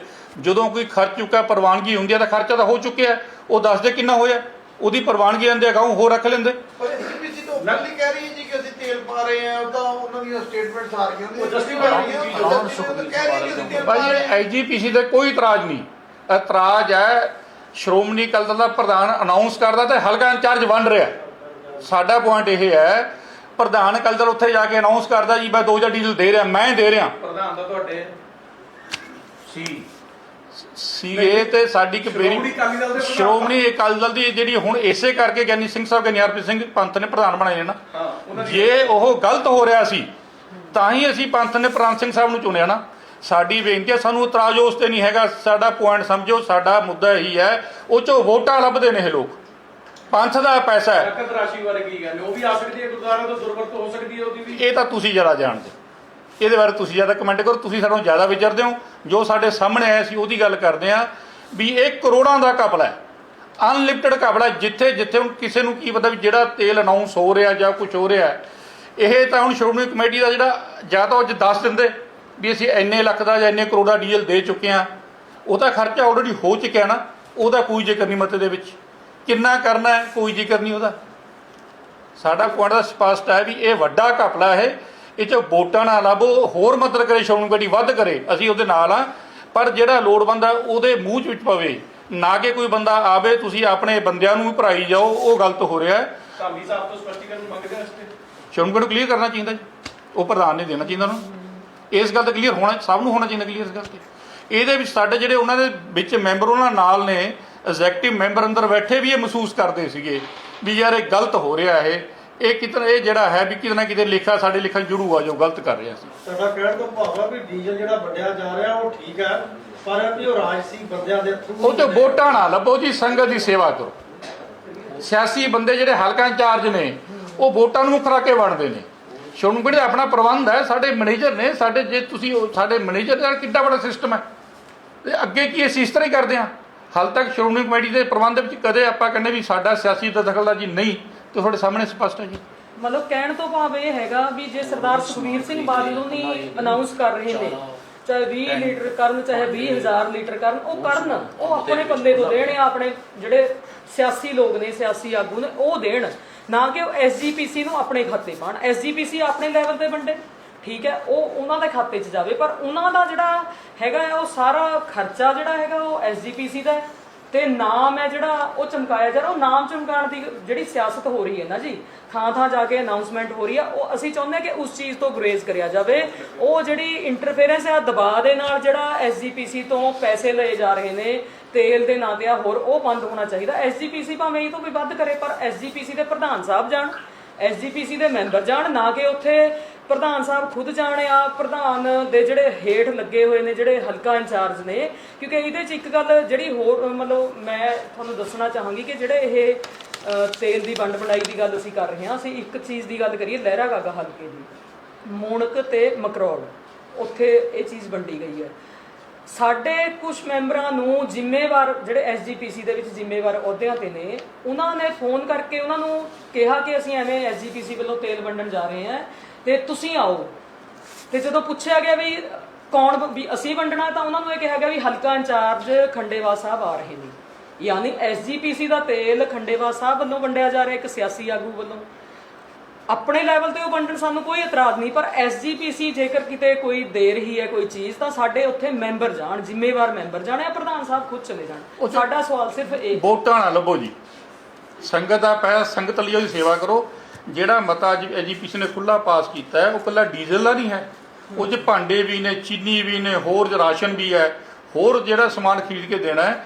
ਜਦੋਂ ਕੋਈ ਖਰਚ ਚੁੱਕਾ ਪ੍ਰਵਾਨਗੀ ਹੁੰਦੀ ਹੈ ਤਾਂ ਖਰਚਾ ਤਾਂ ਹੋ ਚੁੱਕਿਆ ਉਹ ਦੱਸ ਦੇ ਕਿੰਨਾ ਹੋਇਆ? ਉਹਦੀ ਪ੍ਰਵਾਨਗੀ ਆਂਦੇ ਅਗਾਊਂ ਹੋਰ ਰੱਖ ਲੈਂਦੇ। ਪਰ ਐਸਪੀਸੀ ਤੋਂ ਪਹਿਲੀ ਕਹਿ ਰਹੀ ਹੈ ਜੀ ਕਿ ਅਸੀਂ ਤੇਲ ਪਾ ਰਹੇ ਹਾਂ ਉਹ ਤਾਂ ਉਹਨਾਂ ਦੀਆਂ ਸਟੇਟਮੈਂਟਸ ਆ ਰਹੀਆਂ ਨੇ। ਉਹ justify ਨਹੀਂ ਕੀਤੀ, ਉਹ justify ਕਹਿ ਰਹੀ ਹੈ ਕਿ ਅਸੀਂ ਤੇਲ ਪਾ ਭਾਈ ਰਹੇ ਹਾਂ। ਐਜੀਪੀਸੀ ਤੇ ਕੋਈ ਇਤਰਾਜ਼ ਨਹੀਂ। ਇਤਰਾਜ਼ ਹੈ ਸ਼੍ਰੋਮਣੀ ਅਕਾਲੀ ਦਲ ਦਾ ਪ੍ਰਧਾਨ ਅਨਾਉਂਸ ਕਰਦਾ ਤੇ ਹਲਕਾ ਇੰਚਾਰਜ ਬਣ ਰਿਹਾ। ਸਾਡਾ ਪੁਆਇੰਟ ਇਹ ਹੈ ਪ੍ਰਧਾਨ ਅਕਾਲੀ ਦਲ ਉੱਥੇ ਜਾ ਕੇ ਅਨਾਉਂਸ ਕਰਦਾ ਜੀ ਮੈਂ 2000 ਡੀਜ਼ਲ ਦੇ ਰਿਹਾ ਮੈਂ ਦੇ ਰਿਹਾ। ਪ੍ਰਧਾਨ ਦਾ ਤੁਹਾਡੇ ਸੀ। ਸੀਏ ਤੇ ਸਾਡੀ ਇੱਕ ਬੇਰੀ ਸ਼੍ਰੋਮਣੀ ਅਕਾਲੀ ਦਲ ਦੇ ਪ੍ਰਧਾਨ। ਸ਼੍ਰੋਮਣੀ ਅਕਾਲੀ ਦਲ ਦੀ ਜਿਹੜੀ ਹੁਣ ਇਸੇ ਕਰਕੇ ਗਿਆਨੀ ਸਿੰਘ ਸਾਹਿਬ ਗਿਆਨੀਰਪ੍ਰੀਤ ਸਿੰਘ ਪੰਥ ਨੇ ਪ੍ਰਧਾਨ ਬਣਾਏ ਨੇ ਨਾ। ਹਾਂ ਉਹਨਾਂ ਦੀ ਜੇ ਉਹ ਗਲਤ ਹੋ ਰਿਹਾ ਸੀ ਤਾਂ ਹੀ ਅਸੀਂ ਪੰਥ ਨੇ ਪ੍ਰਾਨ ਸਿੰਘ ਸਾਹਿਬ ਨੂੰ ਚੁਣਿਆ ਨਾ। ਸਾਡੀ ਬੇਨਤੀ ਹੈ ਸਾਨੂੰ ਇਤਰਾਜ਼ ਉਸ ਤੇ ਨਹੀਂ ਹੈਗਾ। ਸਾਡਾ ਪੁਆਇੰਟ ਸਮਝੋ ਸਾਡਾ ਮੁੱਦਾ ਇਹੀ ਹੈ ਉਹ ਚੋਂ ਵੋਟਾਂ ਲੱਭਦੇ ਨੇ ਇਹ ਲੋਕ। ਪੰਥ ਦਾ ਪੈਸਾ ਹੈ। ਨਕਦ ਰਾਸ਼ੀ ਬਾਰੇ ਕੀ ਕਹਿੰਦੇ ਉਹ ਵੀ ਆ ਸਕਦੀ ਹੈ ਗੁਰਦੁਆਰਾ ਤੋਂ ਦੁਰਵਰਤ ਹੋ ਸਕਦੀ ਹੈ ਉਹਦੀ ਵੀ। ਇਹ ਤਾਂ ਤੁਸੀਂ ਜ਼ਿਆਦਾ ਜਾਣਦੇ ਇਹਦੇ ਬਾਰੇ ਤੁਸੀਂ ਜ਼ਿਆਦਾ ਕਮੈਂਟ ਕਰੋ, ਤੁਸੀਂ ਸਾਨੂੰ ਜ਼ਿਆਦਾ ਵਿਚਰਦੇ ਹੋ। ਜੋ ਸਾਡੇ ਸਾਹਮਣੇ ਆਇਆ ਸੀ, ਉਹਦੀ ਗੱਲ ਕਰਦੇ ਆ ਵੀ ਇਹ ਕਰੋੜਾਂ ਦਾ ਕਪਲਾ ਹੈ। ਅਨਲਿਮਟਿਡ ਕਪਲਾ ਜਿੱਥੇ ਜਿੱਥੇ ਹੁਣ ਕਿਸੇ ਨੂੰ ਕੀ ਪਤਾ ਵੀ ਜਿਹੜਾ ਤੇਲ ਅਨਾਉਂਸ ਹੋ ਰਿਹਾ ਜਾਂ ਕੁਝ ਹੋ ਰਿਹਾ ਇਹ ਤਾਂ ਹੁਣ ਸ਼੍ਰੋਮਣੀ ਕਮੇਟੀ ਦਾ ਜਿਹੜਾ, ਜਾਂ ਤਾਂ ਅੱਜ ਦੱਸ ਦਿੰਦੇ ਵੀ ਅਸੀਂ ਇੰਨੇ ਲੱਖ ਦਾ ਜਾਂ ਇੰਨੇ ਕਰੋੜ ਦਾ ਡੀਜ਼ਲ ਦੇ ਚੁੱਕੇ ਆ ਉਹਦਾ ਖਰਚਾ ਆਲਰੇਡੀ ਹੋ ਚੁੱਕਿਆ ਨਾ, ਉਹਦਾ ਕੋਈ ਜ਼ਿਕਰ ਨਹੀਂ ਮਤੇ ਦੇ ਵਿੱਚ। ਕਿੰਨਾ ਕਰਨਾ ਹੈ, ਕੋਈ ਜ਼ਿਕਰ ਨਹੀਂ ਉਹਦਾ। ਸਾਡਾ ਪੁਆਇੰਟ ਦਾ ਸਪਸ਼ਟ ਹੈ ਵੀ ਇਹ ਵੱਡਾ ਘਪਲਾ ਹੈ। ਇਹ ਚ ਵੋਟਾਂ ਨਾ ਲੱਭੋ ਹੋਰ ਮਦਦ ਕਰੇ ਸ਼੍ਰੋਮਣੀ ਕਮੇਟੀ ਵੱਧ ਕਰੇ ਅਸੀਂ ਉਹਦੇ ਨਾਲ ਆ ਪਰ ਜਿਹੜਾ ਲੋੜਵੰਦ ਆ ਉਹਦੇ ਮੂੰਹ 'ਚ ਵਿੱਚ ਪਵੇ। ਨਾ ਕਿ ਕੋਈ ਬੰਦਾ ਆਵੇ ਤੁਸੀਂ ਆਪਣੇ ਬੰਦਿਆਂ ਨੂੰ ਵੀ ਭਰਾਈ ਜਾਓ ਉਹ ਗਲਤ ਹੋ ਰਿਹਾ ਹੈ। ਧਾਮੀ ਸਾਹਿਬ ਤੋਂ ਸਪਸ਼ਟੀਕਰਨ ਮੰਗਦੇ ਹਾਂ ਇਸ ਤੇ? ਸ਼੍ਰੋਮਣੀ ਕਮੇਟੀ ਕਲੀਅਰ ਕਰਨਾ ਚਾਹੀਦਾ ਜੀ। ਉਹ ਪ੍ਰਧਾਨ ਨੇ ਦੇਣਾ ਚਾਹੀਦਾ ਉਹਨੂੰ। ਇਸ ਗੱਲ ਤੇ ਕਲੀਅਰ ਹੋਣਾ ਸਭ ਨੂੰ ਹੋਣਾ ਚਾਹੀਦਾ ਕਲੀਅਰ ਇਸ ਗੱਲ ਤੇ। ਇਹਦੇ ਵਿੱਚ ਸਾਡੇ ਜਿਹੜੇ ਉਹਨਾਂ ਦੇ ਵਿੱਚ ਮੈਂਬਰ ਉਹਨਾਂ ਨਾਲ ਨੇ ਐਗਜ਼ੈਕਟਿਵ ਮੈਂਬਰ ਅੰਦਰ ਬੈਠੇ ਵੀ ਇਹ ਮਹਿਸੂਸ ਕਰਦੇ ਸੀਗੇ ਵੀ ਯਾਰ ਇਹ ਗਲਤ ਹੋ ਰਿਹਾ ਇਹ। ਇਹ ਕਿਤਨਾ ਇਹ ਜਿਹੜਾ ਹੈ ਵੀ ਕਿਤੇ ਨਾ ਕਿਤੇ ਲਿਖਾ ਸਾਡੇ ਲਿਖਣ ਜੁੜੂਗਾ ਜੋ ਗਲਤ ਕਰ ਰਿਹਾ ਸੀ। ਤੁਹਾਡਾ ਕਹਿਣ ਤੋਂ ਭਾਵ ਹੈ ਵੀ ਡੀਜ਼ਲ ਜਿਹੜਾ ਵੰਡਿਆ ਜਾ ਰਿਹਾ ਉਹ ਠੀਕ ਹੈ ਪਰ ਵੀ ਉਹ ਰਾਜਸੀ ਬੰਦਿਆਂ ਦੇ ਥਰੂ ਉਹ ਤੇ ਵੋਟਾਂ ਨਾ ਲੱਭੋ ਜੀ ਸੰਗਤ ਦੀ ਸੇਵਾ ਕਰੋ। ਸਿਆਸੀ ਬੰਦੇ ਜਿਹੜੇ ਹਲਕਾ ਇੰਚਾਰਜ ਨੇ ਉਹ ਵੋਟਾਂ ਨੂੰ ਮੁੱਖ ਰੱਖ ਕੇ ਵੰਡਦੇ ਨੇ। ਕਮੇਟੀ ਦਾ ਆਪਣਾ ਪ੍ਰਬੰਧ ਹੈ ਸਾਡੇ ਮੈਨੇਜਰ ਨੇ ਸਾਡੇ ਜੇ ਤੁਸੀਂ ਸਾਡੇ ਮੈਨੇਜਰ ਦਾ ਕਿੰਨਾ ਬੜਾ ਸਿਸਟਮ ਹੈ। ਤੇ ਅੱਗੇ ਕੀ ਅਸੀਂ ਇਸ ਤਰ੍ਹਾਂ ਹੀ ਕਰਦੇ ਹਾਂ? ਹਾਲ ਤੱਕ ਸ਼੍ਰੋਮਣੀ ਕਮੇਟੀ ਦੇ ਪ੍ਰਬੰਧ ਵਿੱਚ ਕਦੇ ਆਪਾਂ ਕਹਿੰਦੇ ਵੀ ਸਾਡਾ ਸਿਆਸੀ ਦਖਲਅੰਦਾਜ਼ੀ ਨਹੀਂ। ਤੇ ਤੁਹਾਡੇ ਸਾਹਮਣੇ ਸਪਸ਼ਟ ਹੈ ਜੀ। ਮਤਲਬ ਕਹਿਣ ਤੋਂ ਭਾਵ ਇਹ ਹੈਗਾ ਵੀ ਜੇ ਸਰਦਾਰ ਸੁਖਬੀਰ ਸਿੰਘ ਬਾਦਲ ਨੂੰ ਨਹੀਂ ਅਨਾਉਂਸ ਕਰ ਰਹੇ ਨੇ ਚਾਹੇ 20 ਲੀਟਰ ਕਰਨ ਚਾਹੇ 20000 ਲੀਟਰ ਕਰਨ ਉਹ ਕਰਨ ਉਹ ਆਪਣੇ ਪੱਲੇ ਤੋਂ ਦੇਣ ਜਾਂ ਆਪਣੇ ਜਿਹੜੇ ਸਿਆਸੀ ਲੋਕ ਨੇ ਸਿਆਸੀ ਆਗੂ ਨੇ ਉਹ ਦੇਣ। ਨਾ ਕਿ ਉਹ ਐਸਜੀਪੀਸੀ ਨੂੰ ਆਪਣੇ ਖਾਤੇ ਪਾਣ। ਐਸਜੀਪੀਸੀ ਆਪਣੇ ਲੈਵਲ ਤੇ ਵੰਡੇ ਠੀਕ ਹੈ ਉਹ ਉਹਨਾਂ ਦੇ ਖਾਤੇ 'ਚ ਜਾਵੇ ਪਰ ਉਹਨਾਂ ਦਾ ਜਿਹੜਾ ਹੈਗਾ ਉਹ ਸਾਰਾ ਖਰਚਾ ਜਿਹੜਾ ਹੈਗਾ ਉਹ ਐਸਜੀਪੀਸੀ ਦਾ ਹੈ। ਤੇ ਨਾਮ ਹੈ ਜਿਹੜਾ ਉਹ ਚਮਕਾਇਆ ਜਾ ਰਿਹਾ, ਉਹ ਨਾਮ ਚਮਕਾਉਣ ਦੀ ਜਿਹੜੀ ਸਿਆਸਤ ਹੋ ਰਹੀ ਹੈ ਨਾ ਜੀ, ਥਾਂ ਥਾਂ ਜਾ ਕੇ ਅਨਾਉਂਸਮੈਂਟ ਹੋ ਰਹੀ ਆ ਉਹ ਅਸੀਂ ਚਾਹੁੰਦੇ ਹਾਂ ਕਿ ਉਸ ਚੀਜ਼ ਤੋਂ ਗੁਰੇਜ਼ ਕਰਿਆ ਜਾਵੇ। ਉਹ ਜਿਹੜੀ ਇੰਟਰਫੇਰੈਂਸ ਹੈ ਦਬਾਅ ਦੇ ਨਾਲ ਜਿਹੜਾ ਐਸਜੀਪੀਸੀ ਤੋਂ ਪੈਸੇ ਲਏ ਜਾ ਰਹੇ ਨੇ, ਤੇਲ ਦੇ ਨਾਂ ਤੇ ਆ ਹੋਰ, ਉਹ ਬੰਦ ਹੋਣਾ ਚਾਹੀਦਾ। ਐਸਜੀਪੀਸੀ ਭਾਵੇਂ ਇਹ ਤੋਂ ਵੀ ਵੱਧ ਕਰੇ, ਪਰ ਐਸਜੀਪੀਸੀ ਦੇ ਪ੍ਰਧਾਨ ਸਾਹਿਬ ਜਾਣ ਐਸਜੀਪੀਸੀ ਦੇ ਮੈਂਬਰ ਜਾਣ, ਨਾ ਕਿ ਉੱਥੇ ਪ੍ਰਧਾਨ ਸਾਹਿਬ ਖੁਦ ਜਾਣ ਆ, ਪ੍ਰਧਾਨ ਦੇ ਜਿਹੜੇ ਹੇਠ ਲੱਗੇ ਹੋਏ ਨੇ, ਜਿਹੜੇ ਹਲਕਾ ਇੰਚਾਰਜ ਨੇ, ਕਿਉਂਕਿ ਇਹਦੇ 'ਚ ਇੱਕ ਗੱਲ ਜਿਹੜੀ ਹੋਰ, ਮਤਲਬ ਮੈਂ ਤੁਹਾਨੂੰ ਦੱਸਣਾ ਚਾਹਾਂਗੀ ਕਿ ਜਿਹੜੇ ਇਹ ਤੇਲ ਦੀ ਵੰਡ ਬਣਾਈ ਦੀ ਗੱਲ ਅਸੀਂ ਕਰ ਰਹੇ ਹਾਂ, ਅਸੀਂ ਇੱਕ ਚੀਜ਼ ਦੀ ਗੱਲ ਕਰੀਏ, ਲਹਿਰਾ ਗਾਗਾ ਹਲਕੇ ਦੀ। ਮੂਣਕ ਤੇ ਮਕਰੌੜ ਉੱਥੇ ਇਹ ਚੀਜ਼ ਵੰਡੀ ਗਈ ਹੈ। ਸਾਡੇ ਕੁਝ ਮੈਂਬਰਾਂ ਨੂੰ ਜ਼ਿੰਮੇਵਾਰ, ਜਿਹੜੇ ਐਸਜੀਪੀਸੀ ਦੇ ਵਿੱਚ ਜ਼ਿੰਮੇਵਾਰ ਅਹੁਦਿਆਂ ਤੇ ਨੇ, ਉਹਨਾਂ ਨੇ ਫੋਨ ਕਰਕੇ ਉਹਨਾਂ ਨੂੰ ਕਿਹਾ ਕਿ ਅਸੀਂ ਐਵੇਂ ਐਸਜੀਪੀਸੀ ਵੱਲੋਂ ਤੇਲ ਵੰਡਣ ਜਾ ਰਹੇ ਹਾਂ। ਤੇ ਤੁਸੀਂ ਆਓ। ਤੇ ਜਦੋਂ ਪੁੱਛਿਆ ਗਿਆ ਵੀ ਕੌਣ ਵ- ਅਸੀਂ ਵੰਡਣਾ ਤਾਂ ਉਹਨਾਂ ਨੂੰ ਇਹ ਕਿਹਾ ਗਿਆ ਵੀ ਹਲਕਾ ਇੰਚਾਰਜ ਖੰਡੇਵਾ ਸਾਹਿਬ ਆ ਰਹੇ ਨੇ। ਯਾਨੀ ਐਸਜੀਪੀਸੀ ਦਾ ਤੇਲ ਖੰਡੇਵਾ ਸਾਹਿਬ ਵੱਲੋਂ ਵੰਡਿਆ ਜਾ ਰਿਹਾ ਇੱਕ ਸਿਆਸੀ ਆਗੂ ਵੱਲੋਂ। ਆਪਣੇ ਲੈਵਲ ਤੇ ਉਹ ਵੰਡਣ ਸਾਨੂੰ ਕੋਈ ਇਤਰਾਜ਼ ਨਹੀਂ ਪਰ ਐਸਜੀਪੀਸੀ ਜੇਕਰ ਕਿਤੇ ਕੋਈ ਦੇ ਰਹੀ ਹੈ ਕੋਈ ਚੀਜ਼ ਤਾਂ ਸਾਡੇ ਉੱਥੇ ਮੈਂਬਰ ਜਾਣ ਜ਼ਿੰਮੇਵਾਰ ਮੈਂਬਰ ਜਾਣ ਜਾਂ ਪ੍ਰਧਾਨ ਸਾਹਿਬ ਖੁਦ ਚਲੇ ਜਾਣ। ਸਾਡਾ ਸਵਾਲ ਸਿਰਫ ਇਹ ਵੋਟਾਂ ਨਾ ਲੱਭੋ ਜੀ। ਸੰਗਤ ਦਾ ਪੈਸਾ ਸੰਗਤ ਲਈ ਉਹਦੀ ਸੇਵਾ ਕਰੋ। ਜਿਹੜਾ ਮਤਾ ਅੱਜ ਐਜੀਪੀਸੀ ਨੇ ਖੁੱਲਾ ਪਾਸ ਕੀਤਾ ਹੈ ਉਹ ਕੱਲਾ ਡੀਜ਼ਲ ਦਾ ਨਹੀਂ ਹੈ। ਉਹ 'ਚ ਭਾਂਡੇ ਵੀ ਨੇ ਚੀਨੀ ਵੀ ਨੇ ਹੋਰ ਰਾਸ਼ਨ ਵੀ ਹੈ ਹੋਰ ਜਿਹੜਾ ਸਮਾਨ ਖਰੀਦ ਕੇ ਦੇਣਾ ਹੈ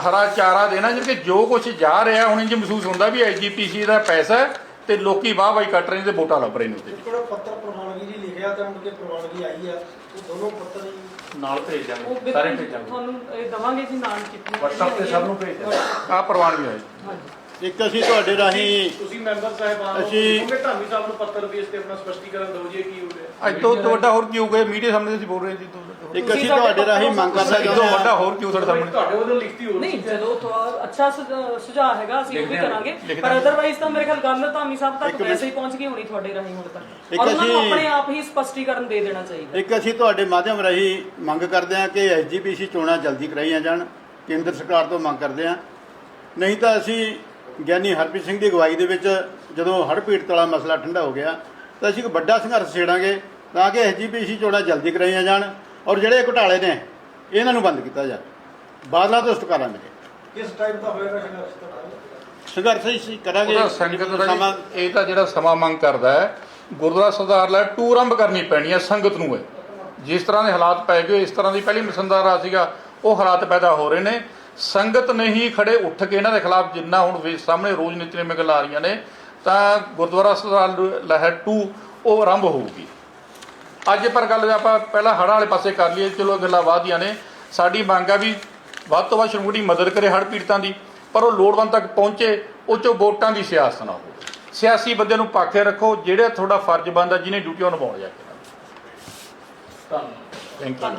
ਹਰਾ ਚਾਰਾ ਦੇਣਾ ਜਿਵੇਂ ਜੋ ਕੁਝ ਜਾ ਰਿਹਾ ਹੁਣ ਇੰਜ ਮਹਿਸੂਸ ਹੁੰਦਾ ਵੀ ਐਜੀਪੀਸੀ ਦਾ ਪੈਸਾ ਤੇ ਲੋਕੀ ਵਾਹ ਵਾਹੀ ਕੱਟ ਰਹੇ ਨੇ ਤੇ ਵੋਟਾਂ ਲੱਭ ਰਹੇ ਨੇ ਉੱਤੇ ਜਿਹੜਾ ਪੱਤਰ ਪ੍ਰਵਾਨਗੀ ਜੀ ਲਿਖਿਆ ਤੇ ਮੁੜ ਕੇ ਪ੍ਰਵਾਨਗੀ ਆਈ ਆ ਉਹ ਦੋਨੋਂ ਪੱਤਰ ਨਾਲ ਭੇਜ ਉਹ ਦਾਂਗੇ ਬਿਲਕੁਲ ਸਾਰੇ ਭੇਜ ਦਾਂਗੇ ਤੁਹਾਨੂੰ ਇਹ ਦਵਾਂਗੇ ਜੀ ਨਾਲ ਕਿਤਨੇ WhatsApp ਤੇ ਸਭ ਨੂੰ ਭੇਜ ਦਾਂਗੇ। ਆਹ ਪ੍ਰਵਾਨਗੀ ਹੋਈ ਹਾਂਜੀ। ਇੱਕ ਅਸੀਂ ਤੁਹਾਡੇ ਰਾਹੀਂ ਤੁਸੀਂ ਮੈਂਬਰ ਸਾਹਿਬਾਨ ਨੂੰ ਅਸੀਂ- ਕਹੋਗੇ ਧਾਮੀ ਸਾਹਿਬ ਨੂੰ ਪੱਤਰ ਭੇਜ ਤੇ ਆਪਣਾ ਸਪਸ਼ਟੀਕਰਨ ਦਿਓ ਜੀ ਕੀ ਹੋ ਰਿਹਾ। ਅੱਜ ਤੋਂ ਵੱਡਾ ਹੋਰ ਕੀ ਹੋਊਗਾ ਮੀਡੀਆ ਸਾਹਮਣੇ ਅਸੀਂ ਬੋਲ ਰਹੇ ਜੀ ਤੋਂ ਇੱਕ ਅਸੀਂ ਤੁਹਾਡੇ ਰਾਹੀਂ ਮੰਗ ਕਰਨਾ ਇਸ ਤੋਂ ਚਾਹੁੰਦੇ ਵੱਡਾ ਹਾਂ ਹੋਰ ਕਿਉਂ ਸਾਡੇ ਸਾਹਮਣੇ? ਤੁਹਾਡੇ ਵੱਲੋਂ ਲਿਖਤੀ ਹੋ ਨਹੀਂ ਚਲੋ ਥੋੜਾ ਅੱਛਾ ਸੁਝਾ- ਸੁਝਾਅ ਹੈਗਾ ਅਸੀਂ ਉਹ ਵੀ ਹਾਂ, ਕਰਾਂਗੇ। ਪਰ ਹਾਂ। ਅਦਰਵਾਈਜ਼ ਤਾਂ ਮੇਰੇ ਖਿਆਲ ਗੱਲ ਧਾਮੀ ਸਾਹਿਬ ਤੱਕ ਵੈਸੇ ਹੀ ਪਹੁੰਚ ਗਈ ਹੋਣੀ ਤੁਹਾਡੇ ਰਾਹੀਂ ਹੁਣ ਤੱਕ। ਇੱਕ ਔਰ ਉਹਨਾਂ ਨੂੰ ਅਸੀਂ- ਆਪਣੇ ਆਪ ਹੀ ਸਪਸ਼ਟੀਕਰਨ ਦੇ ਦੇਣਾ ਚਾਹੀਦਾ। ਇੱਕ ਅਸੀਂ ਤੁਹਾਡੇ ਮਾਧਿਅਮ ਰਾਹੀਂ ਮੰਗ ਕਰਦੇ ਹਾਂ ਕਿ ਐਸਜੀਪੀਸੀ ਚੋਣਾਂ ਜਲਦੀ ਕਰਾਈਆਂ ਜਾਣ। ਕੇਂਦਰ ਸਰਕਾਰ ਤੋਂ ਮੰਗ ਕਰਦੇ ਹਾਂ। ਨਹੀਂ ਤਾਂ ਅਸੀਂ ਗਿਆਨੀ ਹਰਪ੍ਰੀਤ ਸਿੰਘ ਦੀ ਅਗਵਾਈ ਦੇ ਵਿੱਚ ਜਦੋਂ ਹੜ੍ਹ ਪੀੜਤ ਵਾਲਾ ਮਸਲਾ ਠੰਡਾ ਹੋ ਗਿਆ ਤਾਂ ਅਸੀਂ ਇੱਕ ਵੱਡਾ ਸੰਘਰਸ਼ ਛੇੜਾਂਗੇ ਤਾਂ ਕਿ ਐਸਜੀਪੀਸੀ ਚੋਣਾਂ ਜਲਦੀ ਕਰਾਈਆਂ ਜਾਣ ਔਰ ਜਿਹੜੇ ਘੁਟਾਲੇ ਨੇ ਇਹਨਾਂ ਨੂੰ ਬੰਦ ਕੀਤਾ ਜਾਵੇ। ਬਾਦਲਾਂ ਤੋਂ ਛੁਟਕਾਰਾ ਮਿਲੇ। ਕਿਸ ਟਾਈਪ ਦਾ ਹੋਏਗਾ ਸੰਘਰਸ਼ ਸੰਘਰਸ਼ ਅਸੀਂ ਕਰਾਂਗੇ। ਉਹਦਾ ਸੰਗਤ ਦਾ ਸਮਾਂ ਜੀ, ਇਹ ਤਾਂ ਜਿਹੜਾ ਸਮਾਂ ਮੰਗ ਕਰਦਾ ਹੈ ਗੁਰਦੁਆਰਾ ਸੁਧਾਰ ਲਈ ਟੂਰੰਬ ਕਰਨੀ ਪੈਣੀ ਹੈ ਸੰਗਤ ਨੂੰ ਹੈ ਜਿਸ ਤਰ੍ਹਾਂ ਦੇ ਹਾਲਾਤ ਪੈ ਗਏ ਇਸ ਤਰ੍ਹਾਂ ਦੀ ਪਹਿਲੀ ਮਸੰਦਾਰਾ ਸੀਗਾ ਉਹ ਹਾਲਾਤ ਪੈਦਾ ਹੋ ਰਹੇ ਨੇ। ਸੰਗਤ ਨਹੀਂ ਹੀ ਖੜੇ ਉੱਠ ਕੇ ਇਹਨਾਂ ਦੇ ਖਿਲਾਫ ਜਿੰਨਾ ਹੁਣ ਸਾਹਮਣੇ ਰੋਜ਼ ਨਿਤਨੇਮ ਗੱਲਾਂ ਆ ਰਹੀਆਂ ਨੇ, ਤਾਂ ਗੁਰਦੁਆਰਾ ਸਾਹਿਬ ਲਹਿਰ 2 ਉਹ ਆਰੰਭ ਹੋਊਗੀ। ਅੱਜ ਪਰ ਗੱਲ ਆਪਾਂ ਪਹਿਲਾਂ ਹੜ੍ਹਾਂ ਵਾਲੇ ਪਾਸੇ ਕਰ ਲਈਏ, ਚਲੋ ਗੱਲਾਂ ਵਾਧੀਆਂ ਨੇ। ਸਾਡੀ ਮੰਗ ਆ ਵੀ ਵੱਧ ਤੋਂ ਵੱਧ ਸ਼੍ਰੋਮਣੀ ਮਦਦ ਕਰੇ ਹੜ੍ਹ ਪੀੜਤਾਂ ਦੀ, ਪਰ ਉਹ ਲੋੜਵੰਦ ਤੱਕ ਪਹੁੰਚੇ, ਉਹ 'ਚੋਂ ਵੋਟਾਂ ਦੀ ਸਿਆਸਤ ਨਾ ਹੋਵੇ। ਸਿਆਸੀ ਬੰਦੇ ਨੂੰ ਪਾਖੇ ਰੱਖੋ, ਜਿਹੜੇ ਤੁਹਾਡਾ ਫਰਜ਼ ਬਣਦਾ, ਜਿਹਨੇ ਡਿਊਟੀ ਉਹ ਨਿਭਾਉਣ ਜਾ ਕੇ। Thank you